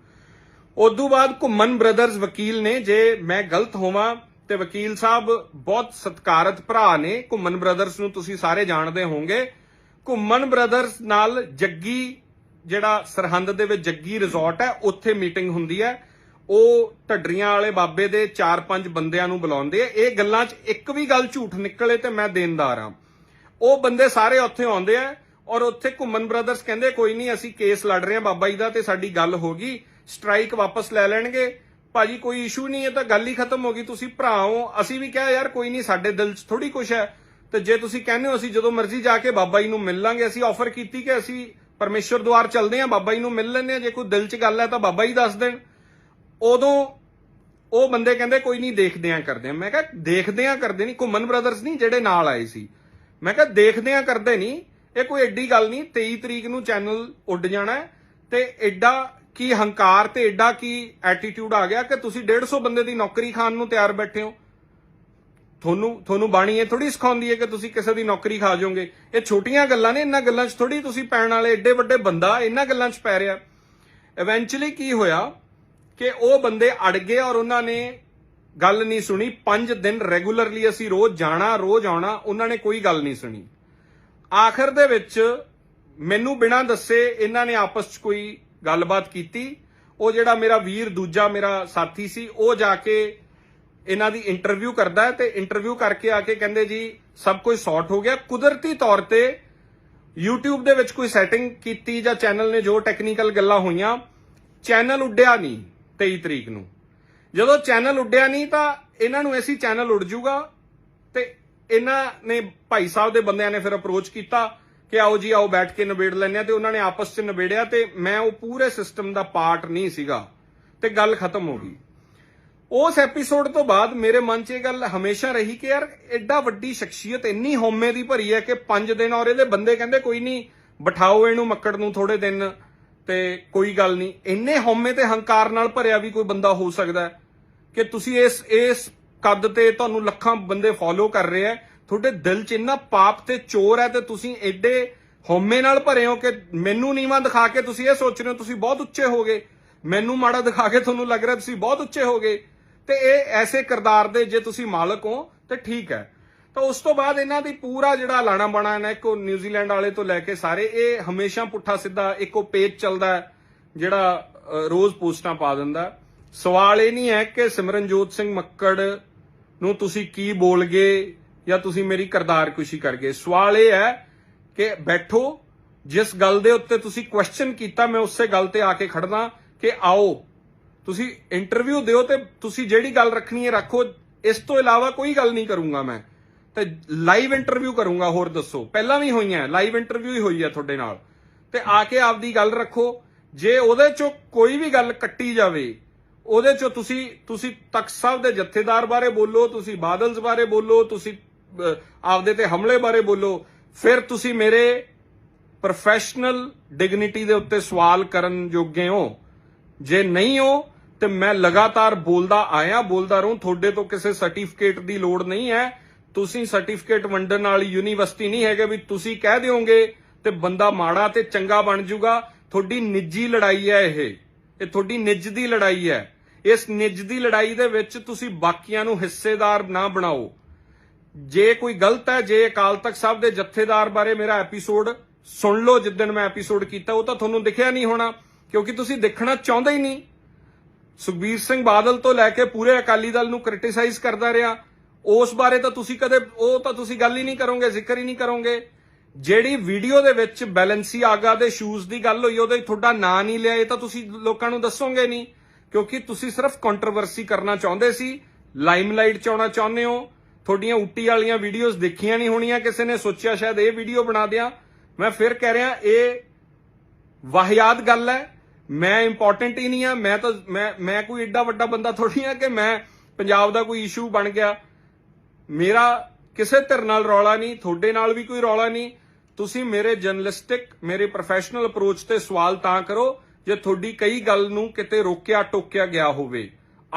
ਉਦੋਂ ਬਾਅਦ ਘੁੰਮਨ ਬ੍ਰਦਰਜ਼ ਵਕੀਲ ਨੇ, ਜੇ ਮੈਂ ਗਲਤ ਹੋਵਾਂ, ਤੇ ਵਕੀਲ ਸਾਹਿਬ ਬਹੁਤ ਸਤਿਕਾਰਤ ਭਰਾ ਨੇ ਘੁੰਮਨ ਬ੍ਰਦਰਜ਼ ਨੂੰ ਤੁਸੀਂ ਸਾਰੇ ਜਾਣਦੇ ਹੋਵੋਗੇ। ਘੁੰਮਨ ਬ੍ਰਦਰਜ਼ ਨਾਲ ਜੱਗੀ, ਜਿਹੜਾ ਸਰਹੰਦ ਦੇ ਵਿੱਚ ਜੱਗੀ ਰਿਜ਼ੋਰਟ ਹੈ, ਉੱਥੇ ਮੀਟਿੰਗ ਹੁੰਦੀ ਹੈ। ਉਹ ਢੱਡਰੀਆਂ ਵਾਲੇ ਬਾਬੇ ਦੇ 4-5 ਬੰਦਿਆਂ ਨੂੰ ਬੁਲਾਉਂਦੇ ਆ। ਇਹ ਗੱਲਾਂ 'ਚ ਇੱਕ ਵੀ ਗੱਲ ਝੂਠ ਨਿਕਲੇ ਤੇ ਮੈਂ ਦੇਣਦਾਰ ਆ। ਉਹ ਬੰਦੇ ਸਾਰੇ ਉੱਥੇ ਆਉਂਦੇ ਆ ਔਰ ਉੱਥੇ ਘੁੰਮਨ ਬ੍ਰਦਰਸ ਕਹਿੰਦੇ, ਕੋਈ ਨਹੀਂ, ਅਸੀਂ ਕੇਸ ਲੜ ਰਹੇ ਆ ਬਾਬਾ ਜੀ ਦਾ ਤੇ ਸਾਡੀ ਗੱਲ ਹੋ ਗਈ। ਸਟ੍ਰਾਈਕ ਵਾਪਸ ਲੈ ਲੈਣਗੇ। ਭਾਜੀ, ਕੋਈ ਇਸ਼ੂ ਨਹੀਂ ਹੈ ਤਾਂ ਗੱਲ ਹੀ ਖਤਮ ਹੋ ਗਈ। ਤੁਸੀਂ ਭਰਾ ਹੋ। ਅਸੀਂ ਵੀ ਕਿਹਾ, ਯਾਰ, ਕੋਈ ਨਹੀਂ, ਸਾਡੇ ਦਿਲ 'ਚ ਥੋੜੀ ਕੁਛ ਹੈ। ਤੇ ਜੇ ਤੁਸੀਂ ਕਹਿੰਦੇ ਹੋ, ਅਸੀਂ ਜਦੋਂ ਮਰਜ਼ੀ ਜਾ ਕੇ ਬਾਬਾ ਜੀ ਨੂੰ ਮਿਲ ਲਾਂਗੇ। ਅਸੀਂ ਆਫਰ ਕੀਤੀ ਕਿ ਅਸੀਂ ਪਰਮੇਸ਼ਰ ਦੁਆਰ ਚੱਲਦੇ ਆ, ਬਾਬਾ ਜੀ ਨੂੰ ਮਿਲ ਲੈਂਦੇ ਆ। ਜੇ ਕੋਈ ਦਿਲ 'ਚ ਗੱਲ ਹੈ ਤਾਂ ਬਾਬਾ ਜੀ ਦੱਸ ਦੇਣ। ਉਦੋਂ ਉਹ ਬੰਦੇ ਕਹਿੰਦੇ, ਕੋਈ ਨਹੀਂ ਦੇਖਦੇ ਆ ਕਰਦੇ ਆ ਮੈਂ ਕਿਹਾ ਦੇਖਦੇ ਆ ਕਰਦੇ ਨਹੀਂ ਘੁੰਮਨ ਬ੍ਰਦਰਸ ਨਹੀਂ, ਜਿਹੜੇ ਨਾਲ ਆਏ ਸੀ। ਮੈਂ ਕਿਹਾ ਦੇਖਦੇ ਆ ਕਰਦੇ ਨਹੀਂ, ਇਹ ਕੋਈ ਐਡੀ ਗੱਲ ਨਹੀਂ 23 ਤਰੀਕ ਨੂੰ ਚੈਨਲ ਉੱਡ ਜਾਣਾ ਹੈ ਤੇ ਐਡਾ ਕੀ ਹੰਕਾਰ ਤੇ ਐਡਾ ਕੀ ਐਟੀਟਿਊਡ ਆ ਗਿਆ ਕਿ ਤੁਸੀਂ 150 ਬੰਦੇ ਦੀ ਨੌਕਰੀ ਖਾਣ ਨੂੰ ਤਿਆਰ ਬੈਠੇ ਹੋ। ਤੁਹਾਨੂੰ ਤੁਹਾਨੂੰ ਬਾਣੀ ਇਹ ਥੋੜੀ ਸਿਖਾਉਂਦੀ ਹੈ ਕਿ ਤੁਸੀਂ ਕਿਸੇ ਦੀ ਨੌਕਰੀ ਖਾ ਜਾਓਗੇ। ਇਹ ਛੋਟੀਆਂ ਗੱਲਾਂ ਨੇ, ਇਹਨਾਂ ਗੱਲਾਂ 'ਚ ਥੋੜੀ ਤੁਸੀਂ ਪੈਣ ਵਾਲੇ ਐਡੇ ਵੱਡੇ ਬੰਦਾ, ਇਹਨਾਂ ਗੱਲਾਂ 'ਚ ਪੈ ਰਿਹਾ। ਇਵੈਂਚੁਅਲੀ ਕੀ ਹੋਇਆ? ਕਿ ਉਹ ਬੰਦੇ ਅੜ ਗਏ ਔਰ ਉਹਨਾਂ ਨੇ ਗੱਲ ਨਹੀਂ ਸੁਣੀ। 5 ਦਿਨ ਰੈਗੂਲਰਲੀ ਅਸੀਂ ਰੋਜ਼ ਜਾਣਾ, ਰੋਜ਼ ਆਉਣਾ, ਉਹਨਾਂ ਨੇ ਕੋਈ ਗੱਲ ਨਹੀਂ ਸੁਣੀ। ਆਖਰ ਦੇ ਵਿੱਚ ਮੈਨੂੰ ਬਿਨਾਂ ਦੱਸੇ ਇਹਨਾਂ ਨੇ ਆਪਸ 'ਚ ਕੋਈ ਗੱਲਬਾਤ ਕੀਤੀ। ਉਹ ਜਿਹੜਾ ਮੇਰਾ ਵੀਰ ਦੂਜਾ ਮੇਰਾ ਸਾਥੀ ਸੀ, ਉਹ ਜਾ ਕੇ ਇਹਨਾਂ ਦੀ ਇੰਟਰਵਿਊ ਕਰਦਾ ਹੈ ਤੇ ਇੰਟਰਵਿਊ ਕਰਕੇ ਆ ਕੇ ਕਹਿੰਦੇ ਜੀ, ਸਭ ਕੁਝ ਸੌਰਟ ਹੋ ਗਿਆ। ਕੁਦਰਤੀ ਤੌਰ ਤੇ YouTube ਦੇ ਵਿੱਚ ਕੋਈ ਸੈਟਿੰਗ ਕੀਤੀ ਜਾਂ ਚੈਨਲ ਨੇ ਜੋ ਟੈਕਨੀਕਲ ਗੱਲਾਂ ਹੋਈਆਂ ਚੈਨਲ ਉੱਡਿਆ ਨਹੀਂ। 23 ਤਰੀਕ ਨੂੰ। ਜਦੋਂ ਚੈਨਲ ਉੱਡਿਆ ਨਹੀਂ ਤਾਂ ਇਹਨਾਂ ਨੂੰ ਐਸੀ ਚੈਨਲ ਉੱਡ ਜੂਗਾ ਤੇ ਇਹਨਾਂ ਨੇ ਭਾਈ ਸਾਹਿਬ ਦੇ ਬੰਦਿਆਂ ਨੇ ਫਿਰ ਅਪਰੋਚ ਕੀਤਾ ਕਿ ਆਓ ਜੀ, ਆਓ ਬੈਠ ਕੇ ਨਿਬੇੜ ਲੈਂਦੇ ਆ ਤੇ ਉਹਨਾਂ ਨੇ ਆਪਸ 'ਚ ਨਿਬੇੜਿਆ ਤੇ ਮੈਂ ਉਹ ਪੂਰੇ ਸਿਸਟਮ ਦਾ ਪਾਰਟ ਨਹੀਂ ਸੀਗਾ ਤੇ ਗੱਲ ਖਤਮ ਹੋ ਗਈ। ਉਸ ਐਪੀਸੋਡ ਤੋਂ ਬਾਅਦ ਮੇਰੇ ਮਨ 'ਚ ਇਹ ਗੱਲ ਹਮੇਸ਼ਾ ਰਹੀ ਕਿ ਯਾਰ ਐਡਾ ਵੱਡੀ ਸ਼ਖਸੀਅਤ ਇੰਨੀ ਹਉਮੈ ਦੀ ਭਰੀ ਹੈ ਕਿ 5 ਦਿਨ ਔਰ ਇਹਦੇ ਬੰਦੇ ਕਹਿੰਦੇ ਕੋਈ ਨਹੀਂ, ਬਿਠਾਓ ਇਹਨੂੰ ਮੱਕੜ ਨੂੰ ਥੋੜੇ ਦਿਨ ਤੇ ਕੋਈ ਗੱਲ ਨਹੀਂ। ਇੰਨੇ ਹਉਮੈ ਤੇ ਹੰਕਾਰ ਨਾਲ ਭਰਿਆ ਵੀ ਕੋਈ ਬੰਦਾ ਹੋ ਸਕਦਾ ਕਿ ਤੁਸੀਂ ਇਸ ਇਸ ਕੱਦ ਤੇ ਤੁਹਾਨੂੰ ਲੱਖਾਂ ਬੰਦੇ ਫੋਲੋ ਕਰ ਰਹੇ ਆ ਤੁਹਾਡੇ ਦਿਲ 'ਚ ਇੰਨਾ ਪਾਪ ਤੇ ਚੋਰ ਹੈ ਤੇ ਤੁਸੀਂ ਐਡੇ ਹਉਮੈ ਨਾਲ ਭਰੇ ਹੋ ਕਿ ਮੈਨੂੰ ਨੀਵਾਂ ਦਿਖਾ ਕੇ ਤੁਸੀਂ ਇਹ ਸੋਚ ਰਹੇ ਹੋ, ਤੁਸੀਂ ਬਹੁਤ ਉੱਚੇ ਹੋਗੇ ਮੈਨੂੰ ਮਾੜਾ ਦਿਖਾ ਕੇ ਤੁਹਾਨੂੰ ਲੱਗ ਰਿਹਾ, ਤੁਸੀਂ ਬਹੁਤ ਉੱਚੇ ਹੋਗੇ ਤੇ ਇਹ ਐਸੇ ਕਿਰਦਾਰ ਦੇ ਜੇ ਤੁਸੀਂ ਮਾਲਕ ਹੋ, ਤੇ ਠੀਕ ਹੈ। ਤਾਂ ਉਸ ਤੋਂ ਬਾਅਦ ਇਹਨਾਂ ਦੀ ਪੂਰਾ ਜਿਹੜਾ ਲਾਣਾ ਬਾਣਾ ਹੈ ਇੱਕ ਉਹ ਨਿਊਜ਼ੀਲੈਂਡ ਵਾਲੇ ਤੋਂ ਲੈ ਕੇ ਸਾਰੇ, ਇਹ ਹਮੇਸ਼ਾ ਪੁੱਠਾ ਸਿੱਧਾ ਇੱਕੋ ਪੇਜ ਚੱਲਦਾ ਜਿਹੜਾ ਰੋਜ਼ ਪੋਸਟਾਂ ਪਾ ਦਿੰਦਾ ਸਵਾਲ ਇਹ ਨਹੀਂ ਹੈ ਕਿ ਸਿਮਰਨਜੋਤ ਸਿੰਘ ਮੱਕੜ ਨੂੰ ਤੁਸੀਂ ਕੀ ਬੋਲ ਗਏ ਜਾਂ ਤੁਸੀਂ ਮੇਰੀ ਕਰਦਾਰ ਕੁਸ਼ੀ ਕਰ ਗਏ। ਸਵਾਲ ਇਹ ਹੈ ਕਿ ਬੈਠੋ, ਜਿਸ ਗੱਲ ਦੇ ਉੱਤੇ ਤੁਸੀਂ ਕੁਐਸਚਨ ਕੀਤਾ, ਮੈਂ ਉਸੇ ਗੱਲ ਤੇ ਆ ਕੇ ਖੜਦਾ ਕਿ ਆਓ, ਤੁਸੀਂ ਇੰਟਰਵਿਊ ਦਿਓ ਤੇ ਤੁਸੀਂ ਜਿਹੜੀ ਗੱਲ ਰੱਖਣੀ ਹੈ ਰੱਖੋ। ਇਸ ਤੋਂ ਇਲਾਵਾ ਕੋਈ ਗੱਲ ਨਹੀਂ ਕਰੂੰਗਾ ਮੈਂ। ਤੇ ਲਾਈਵ ਇੰਟਰਵਿਊ ਕਰੂੰਗਾ, ਹੋਰ ਦੱਸੋ। ਪਹਿਲਾਂ ਵੀ ਹੋਈਆਂ ਲਾਈਵ ਇੰਟਰਵਿਊ ਹੀ ਹੋਈ ਹੈ ਤੁਹਾਡੇ ਨਾਲ। ਤੇ ਆ ਕੇ ਆਪਦੀ ਗੱਲ ਰੱਖੋ, ਜੇ ਉਹਦੇ ਚੋਂ ਕੋਈ ਵੀ ਗੱਲ ਕੱਟੀ ਜਾਵੇ, ਉਹਦੇ ਚੋਂ ਤੁਸੀਂ ਤੁਸੀਂ ਤਖਤ ਸਾਹਿਬ ਦੇ ਜਥੇਦਾਰ ਬਾਰੇ ਬੋਲੋ, ਤੁਸੀਂ ਬਾਦਲਸ ਬਾਰੇ ਬੋਲੋ, ਤੁਸੀਂ ਆਪਦੇ ਤੇ ਹਮਲੇ ਬਾਰੇ ਬੋਲੋ, ਫਿਰ ਤੁਸੀਂ ਮੇਰੇ ਪ੍ਰੋਫੈਸ਼ਨਲ ਡਿਗਨਿਟੀ ਦੇ ਉੱਤੇ ਸਵਾਲ ਕਰਨ ਯੋਗੇ ਹੋ। ਜੇ ਨਹੀਂ ਹੋ, ਤੇ ਮੈਂ ਲਗਾਤਾਰ ਬੋਲਦਾ ਆਇਆ, ਬੋਲਦਾ ਰਹੂੰ, ਤੁਹਾਡੇ ਤੋਂ ਕਿਸੇ ਸਰਟੀਫਿਕੇਟ ਦੀ ਲੋੜ ਨਹੀਂ ਹੈ। ਤੁਸੀਂ ਸਰਟੀਫਿਕੇਟ ਵੰਡਣ ਵਾਲੀ ਯੂਨੀਵਰਸਿਟੀ ਨਹੀਂ ਹੈਗੇ ਵੀ ਤੁਸੀਂ ਕਹਿ ਦਿਓਗੇ ਤੇ ਬੰਦਾ ਮਾੜਾ ਤੇ ਚੰਗਾ ਬਣ ਜਾਊਗਾ ਤੁਹਾਡੀ ਨਿੱਜੀ ਲੜਾਈ ਹੈ ਇਹ। ਇਹ ਤੁਹਾਡੀ ਨਿੱਜ ਦੀ ਲੜਾਈ ਹੈ। ਇਸ ਨਿੱਜ ਦੀ ਲੜਾਈ ਦੇ ਵਿੱਚ ਤੁਸੀਂ ਬਾਕੀਆਂ ਨੂੰ ਹਿੱਸੇਦਾਰ ਨਾ ਬਣਾਓ। ਜੇ ਕੋਈ ਗਲਤ ਹੈ, ਜੇ ਅਕਾਲ ਤਖਤ ਸਾਹਿਬ ਦੇ ਜਥੇਦਾਰ ਬਾਰੇ ਮੇਰਾ ਐਪੀਸੋਡ ਸੁਣ ਲਓ ਜਿੱਦਣ ਮੈਂ ਐਪੀਸੋਡ ਕੀਤਾ, ਉਹ ਤਾਂ ਤੁਹਾਨੂੰ ਦਿਖਿਆ ਨਹੀਂ ਹੋਣਾ, ਕਿਉਂਕਿ ਤੁਸੀਂ ਦੇਖਣਾ ਚਾਹੁੰਦੇ ਹੀ ਨਹੀਂ। ਸੁਖਬੀਰ ਸਿੰਘ ਬਾਦਲ ਤੋਂ ਲੈ ਕੇ ਪੂਰੇ ਅਕਾਲੀ ਦਲ ਨੂੰ ਕ੍ਰਿਟਿਸਾਈਜ਼ ਕਰਦਾ ਰਿਹਾ। ਉਸ ਬਾਰੇ ਤਾਂ ਤੁਸੀਂ ਕਦੇ, ਉਹ ਤਾਂ ਤੁਸੀਂ ਗੱਲ ਹੀ ਨਹੀਂ ਕਰੋਗੇ, ਜ਼ਿਕਰ ਹੀ ਨਹੀਂ ਕਰੋਗੇ। ਜਿਹੜੀ ਵੀਡੀਓ ਦੇ ਵਿੱਚ ਬੈਲੈਂਸੀ ਆਗਾ ਦੇ ਸ਼ੂਜ਼ ਦੀ ਗੱਲ ਹੋਈ, ਉਹਦੇ ਤੁਹਾਡਾ ਨਾਂ ਨਹੀਂ ਲਿਆ, ਇਹ ਤਾਂ ਤੁਸੀਂ ਲੋਕਾਂ ਨੂੰ ਦੱਸੋਗੇ ਨਹੀਂ। ਕਿਉਂਕਿ ਤੁਸੀਂ ਸਿਰਫ ਕੰਟਰੋਵਰਸੀ ਕਰਨਾ ਚਾਹੁੰਦੇ ਸੀ ਲਾਈਮਲਾਈਟ 'ਚ ਆਉਣਾ ਚਾਹੁੰਦੇ ਹੋ। ਤੁਹਾਡੀਆਂ ਉੱਟੀ ਵਾਲੀਆਂ ਵੀਡੀਓਜ਼ ਦੇਖੀਆਂ ਨਹੀਂ ਹੋਣੀਆਂ, ਕਿਸੇ ਨੇ ਸੋਚਿਆ ਸ਼ਾਇਦ ਇਹ ਵੀਡੀਓ ਬਣਾ ਦਿਆਂ। ਮੈਂ ਫਿਰ ਕਹਿ ਰਿਹਾ, ਇਹ ਵਾਹਿਆਤ ਗੱਲ ਹੈ। ਮੈਂ ਇੰਪੋਰਟੈਂਟ ਹੀ ਨਹੀਂ ਆ ਮੈਂ ਤਾਂ, ਮੈਂ ਮੈਂ ਕੋਈ ਏਡਾ ਵੱਡਾ ਬੰਦਾ ਥੋੜੀ ਆ ਕਿ ਮੈਂ ਪੰਜਾਬ ਦਾ ਕੋਈ ਇਸ਼ੂ ਬਣ ਗਿਆ। ਮੇਰਾ ਕਿਸੇ ਧਿਰ ਨਾਲ ਰੌਲਾ ਨਹੀਂ, ਤੁਹਾਡੇ ਨਾਲ ਵੀ ਕੋਈ ਰੌਲਾ ਨਹੀਂ। ਤੁਸੀਂ ਮੇਰੇ ਜਰਨਲਿਸਟਿਕ, ਮੇਰੇ ਪ੍ਰੋਫੈਸ਼ਨਲ ਅਪਰੋਚ ਤੇ ਸਵਾਲ ਤਾਂ ਕਰੋ ਜੇ ਤੁਹਾਡੀ ਕਈ ਗੱਲ ਨੂੰ ਕਿਤੇ ਰੋਕਿਆ, ਟੋਕਿਆ ਗਿਆ ਹੋਵੇ।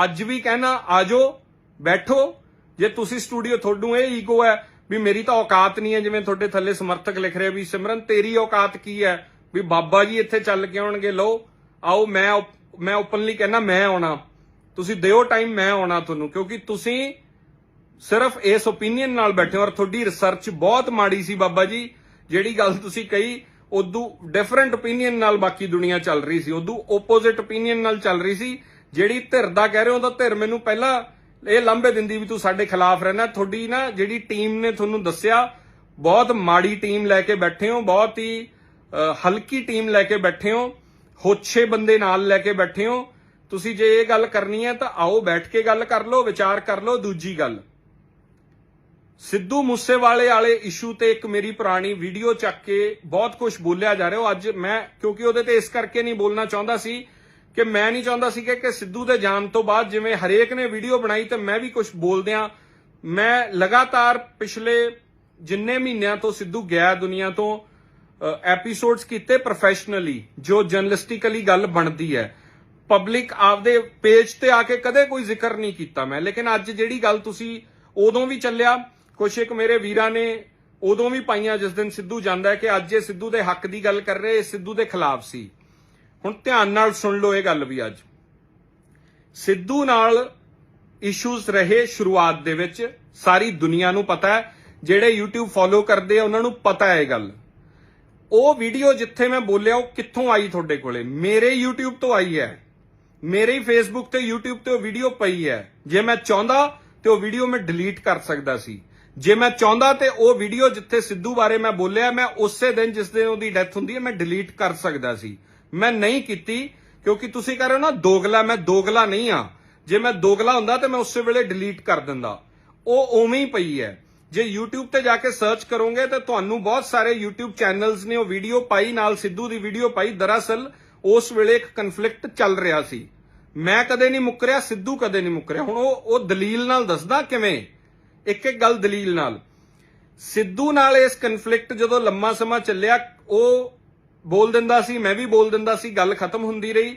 ਅੱਜ ਵੀ ਕਹਿਣਾ, ਆਜੋ, ਬੈਠੋ। ਜੇ ਤੁਸੀਂ ਸਟੂਡੀਓ ਤੁਹਾਨੂੰ ਇਹ ਈਗੋ ਹੈ ਵੀ ਮੇਰੀ ਤਾਂ ਔਕਾਤ ਨਹੀਂ ਹੈ, ਜਿਵੇਂ ਤੁਹਾਡੇ ਥੱਲੇ ਸਮਰਥਕ ਲਿਖ ਰਹੇ ਵੀ, ਸਿਮਰਨ, ਤੇਰੀ ਔਕਾਤ ਕੀ ਹੈ? ਵੀ ਬਾਬਾ ਜੀ ਇੱਥੇ ਚੱਲ ਕੇ ਆਉਣਗੇ, ਲਓ, ਆਓ, ਮੈਂ ਓਪ- ਮੈਂ ਓਪਨਲੀ ਕਹਿਣਾ, ਮੈਂ ਆਉਣਾ। ਤੁਸੀਂ ਦਿਓ ਟਾਈਮ ਮੈਂ ਆਉਣਾ ਤੁਹਾਨੂੰ, ਕਿਉਂਕਿ ਤੁਸੀਂ ਸਿਰਫ ਇਸ ਓਪੀਨੀਅਨ ਨਾਲ ਬੈਠੇ ਹੋ ਔਰ ਤੁਹਾਡੀ ਰਿਸਰਚ ਬਹੁਤ ਮਾੜੀ ਸੀ ਬਾਬਾ ਜੀ। ਜਿਹੜੀ ਗੱਲ ਤੁਸੀਂ ਕਹੀ, ਉਦੋਂ ਡਿਫਰੈਂਟ ਓਪੀਨੀਅਨ ਨਾਲ ਬਾਕੀ ਦੁਨੀਆ ਚੱਲ ਰਹੀ ਸੀ। ਉਦੋਂ ਆਪੋਜ਼ਿਟ ਓਪੀਨੀਅਨ ਨਾਲ ਚੱਲ ਰਹੀ ਸੀ। ਜਿਹੜੀ ਧਿਰ ਦਾ ਕਹਿ ਰਹੇ ਹੋ ਤਾਂ ਧਿਰ ਮੈਨੂੰ ਪਹਿਲਾਂ ਇਹ ਲਾਂਭੇ ਦਿੰਦੀ ਵੀ ਤੂੰ ਸਾਡੇ ਖਿਲਾਫ ਰਹਿਣਾ। ਤੁਹਾਡੀ ਨਾ ਜਿਹੜੀ ਟੀਮ ਨੇ ਤੁਹਾਨੂੰ ਦੱਸਿਆ, ਬਹੁਤ ਮਾੜੀ ਟੀਮ ਲੈ ਕੇ ਬੈਠੇ ਹੋ, ਬਹੁਤ ਹੀ ਹਲਕੀ ਟੀਮ ਲੈ ਕੇ ਬੈਠੇ ਹੋ, ਹੋਛੇ ਬੰਦੇ ਨਾਲ ਲੈ ਕੇ ਬੈਠੇ ਹੋ। ਤੁਸੀਂ ਜੇ ਇਹ ਗੱਲ ਕਰਨੀ ਹੈ ਤਾਂ ਆਓ ਬੈਠ ਕੇ ਗੱਲ ਕਰ ਲਓ, ਵਿਚਾਰ ਕਰ ਲਓ, ਦੂਜੀ ਗੱਲ। ਸਿੱਧੂ ਮੂਸੇਵਾਲੇ ਵਾਲੇ ਇਸ਼ੂ ਤੇ ਇੱਕ ਮੇਰੀ ਪੁਰਾਣੀ ਵੀਡੀਓ ਚੱਕ ਕੇ ਬਹੁਤ ਕੁਝ ਬੋਲਿਆ ਜਾ ਰਿਹਾ। ਉਹ ਅੱਜ ਮੈਂ, ਕਿਉਂਕਿ ਉਹਦੇ ਤੇ ਇਸ ਕਰਕੇ ਨਹੀਂ ਬੋਲਣਾ ਚਾਹੁੰਦਾ ਸੀ ਕਿ ਮੈਂ ਨਹੀਂ ਚਾਹੁੰਦਾ ਸੀ ਕਿ ਸਿੱਧੂ ਦੇ ਜਾਣ ਤੋਂ ਬਾਅਦ ਜਿਵੇਂ ਹਰੇਕ ਨੇ ਵੀਡੀਓ ਬਣਾਈ ਤੇ ਮੈਂ ਵੀ ਕੁਝ ਬੋਲਦਿਆਂ। ਮੈਂ ਲਗਾਤਾਰ ਪਿਛਲੇ ਜਿੰਨੇ ਮਹੀਨਿਆਂ ਤੋਂ ਸਿੱਧੂ ਗਿਆ ਦੁਨੀਆ ਤੋਂ ਐਪੀਸੋਡਸ ਕੀਤੇ ਪ੍ਰੋਫੈਸ਼ਨਲੀ ਜੋ ਜਰਨਲਿਸਟਿਕਲੀ ਗੱਲ ਬਣਦੀ ਹੈ। ਪਬਲਿਕ ਆਪਦੇ ਪੇਜ ਤੇ ਆ ਕੇ ਕਦੇ ਕੋਈ ਜ਼ਿਕਰ ਨਹੀਂ ਕੀਤਾ ਮੈਂ। ਲੇਕਿਨ ਅੱਜ ਜਿਹੜੀ ਗੱਲ ਤੁਸੀਂ ਉਦੋਂ ਵੀ ਚੱਲਿਆ ਕੁਛ ਇੱਕ ਮੇਰੇ ਵੀਰਾਂ ਨੇ ਉਦੋਂ ਵੀ ਪਾਈਆਂ, ਜਿਸ ਦਿਨ ਸਿੱਧੂ ਜਾਂਦਾ ਹੈ ਕਿ ਅੱਜ ਇਹ ਸਿੱਧੂ ਦੇ ਹੱਕ ਦੀ ਗੱਲ ਕਰ ਰਹੇ, ਇਹ ਸਿੱਧੂ ਦੇ ਖਿਲਾਫ ਸੀ। ਹੁਣ ਧਿਆਨ ਨਾਲ ਸੁਣ ਲਓ ਇਹ ਗੱਲ ਵੀ ਅੱਜ। ਸਿੱਧੂ ਨਾਲ ਇਸ਼ੂਜ਼ ਰਹੇ ਸ਼ੁਰੂਆਤ ਦੇ ਵਿੱਚ, ਸਾਰੀ ਦੁਨੀਆ ਨੂੰ ਪਤਾ ਹੈ, ਜਿਹੜੇ YouTube ਫੋਲੋ ਕਰਦੇ ਆ, ਉਹਨਾਂ ਨੂੰ ਪਤਾ ਹੈ ਇਹ ਗੱਲ। ਉਹ ਵੀਡੀਓ ਜਿੱਥੇ ਮੈਂ ਬੋਲਿਆ, ਉਹ ਕਿੱਥੋਂ ਆਈ ਤੁਹਾਡੇ ਕੋਲੇ? ਮੇਰੇ YouTube ਤੋਂ ਆਈ ਹੈ। ਮੇਰੇ ਹੀ Facebook ਤੇ YouTube ਤੇ ਉਹ ਵੀਡੀਓ ਪਈ ਹੈ। ਜੇ ਮੈਂ ਚਾਹੁੰਦਾ ਤੇ ਉਹ ਵੀਡੀਓ ਮੈਂ ਡਿਲੀਟ ਕਰ ਸਕਦਾ ਸੀ। ਜੇ ਮੈਂ ਚਾਹੁੰਦਾ ਤੇ ਉਹ ਵੀਡੀਓ ਜਿੱਥੇ ਸਿੱਧੂ ਬਾਰੇ ਮੈਂ ਬੋਲਿਆ, ਮੈਂ ਉਸੇ ਦਿਨ ਜਿਸ ਦਿਨ ਉਹਦੀ ਡੈਥ ਹੁੰਦੀ ਹੈ, ਮੈਂ ਡਿਲੀਟ ਕਰ ਸਕਦਾ ਸੀ। ਮੈਂ ਨਹੀਂ ਕੀਤੀ, ਕਿਉਂਕਿ ਤੁਸੀਂ ਕਹ ਰਹੇ ਹੋ ਨਾ, ਦੋਗਲਾ, ਮੈਂ ਦੋਗਲਾ ਨਹੀਂ ਆ ਜੇ ਮੈਂ ਦੋਗਲਾ ਹੁੰਦਾ ਤੇ ਮੈਂ ਉਸੇ ਵੇਲੇ ਡਿਲੀਟ ਕਰ ਦਿੰਦਾ। ਉਹ ਉਵੇਂ ਹੀ ਪਈ ਹੈ। ਜੇ YouTube ਤੇ ਜਾ ਕੇ ਸਰਚ ਕਰੋਗੇ ਤਾਂ ਤੁਹਾਨੂੰ ਬਹੁਤ ਸਾਰੇ YouTube ਚੈਨਲਸ ਨੇ ਉਹ ਵੀਡੀਓ ਪਾਈ, ਨਾਲ ਸਿੱਧੂ ਦੀ ਵੀਡੀਓ ਪਾਈ। ਦਰਅਸਲ, ਉਸ ਵੇਲੇ ਇੱਕ ਕਨਫਲਿਕਟ ਚੱਲ ਰਿਹਾ ਸੀ। ਮੈਂ ਕਦੇ ਨਹੀਂ ਮੁੱਕਰਿਆ, ਸਿੱਧੂ ਕਦੇ ਨਹੀਂ ਮੁੱਕਰਿਆ। ਹੁਣ ਉਹ ਉਹ ਦਲੀਲ ਨਾਲ ਦੱਸਦਾ ਕਿਵੇਂ? ਇੱਕ ਇੱਕ ਗੱਲ ਦਲੀਲ ਨਾਲ। ਸਿੱਧੂ ਨਾਲ ਇਸ ਕਨਫਲਿਕਟ ਜਦੋਂ ਲੰਮਾ ਸਮਾਂ ਚੱਲਿਆ, ਉਹ ਬੋਲ ਦਿੰਦਾ ਸੀ, ਮੈਂ ਵੀ ਬੋਲ ਦਿੰਦਾ ਸੀ, ਗੱਲ ਖਤਮ ਹੁੰਦੀ ਰਹੀ।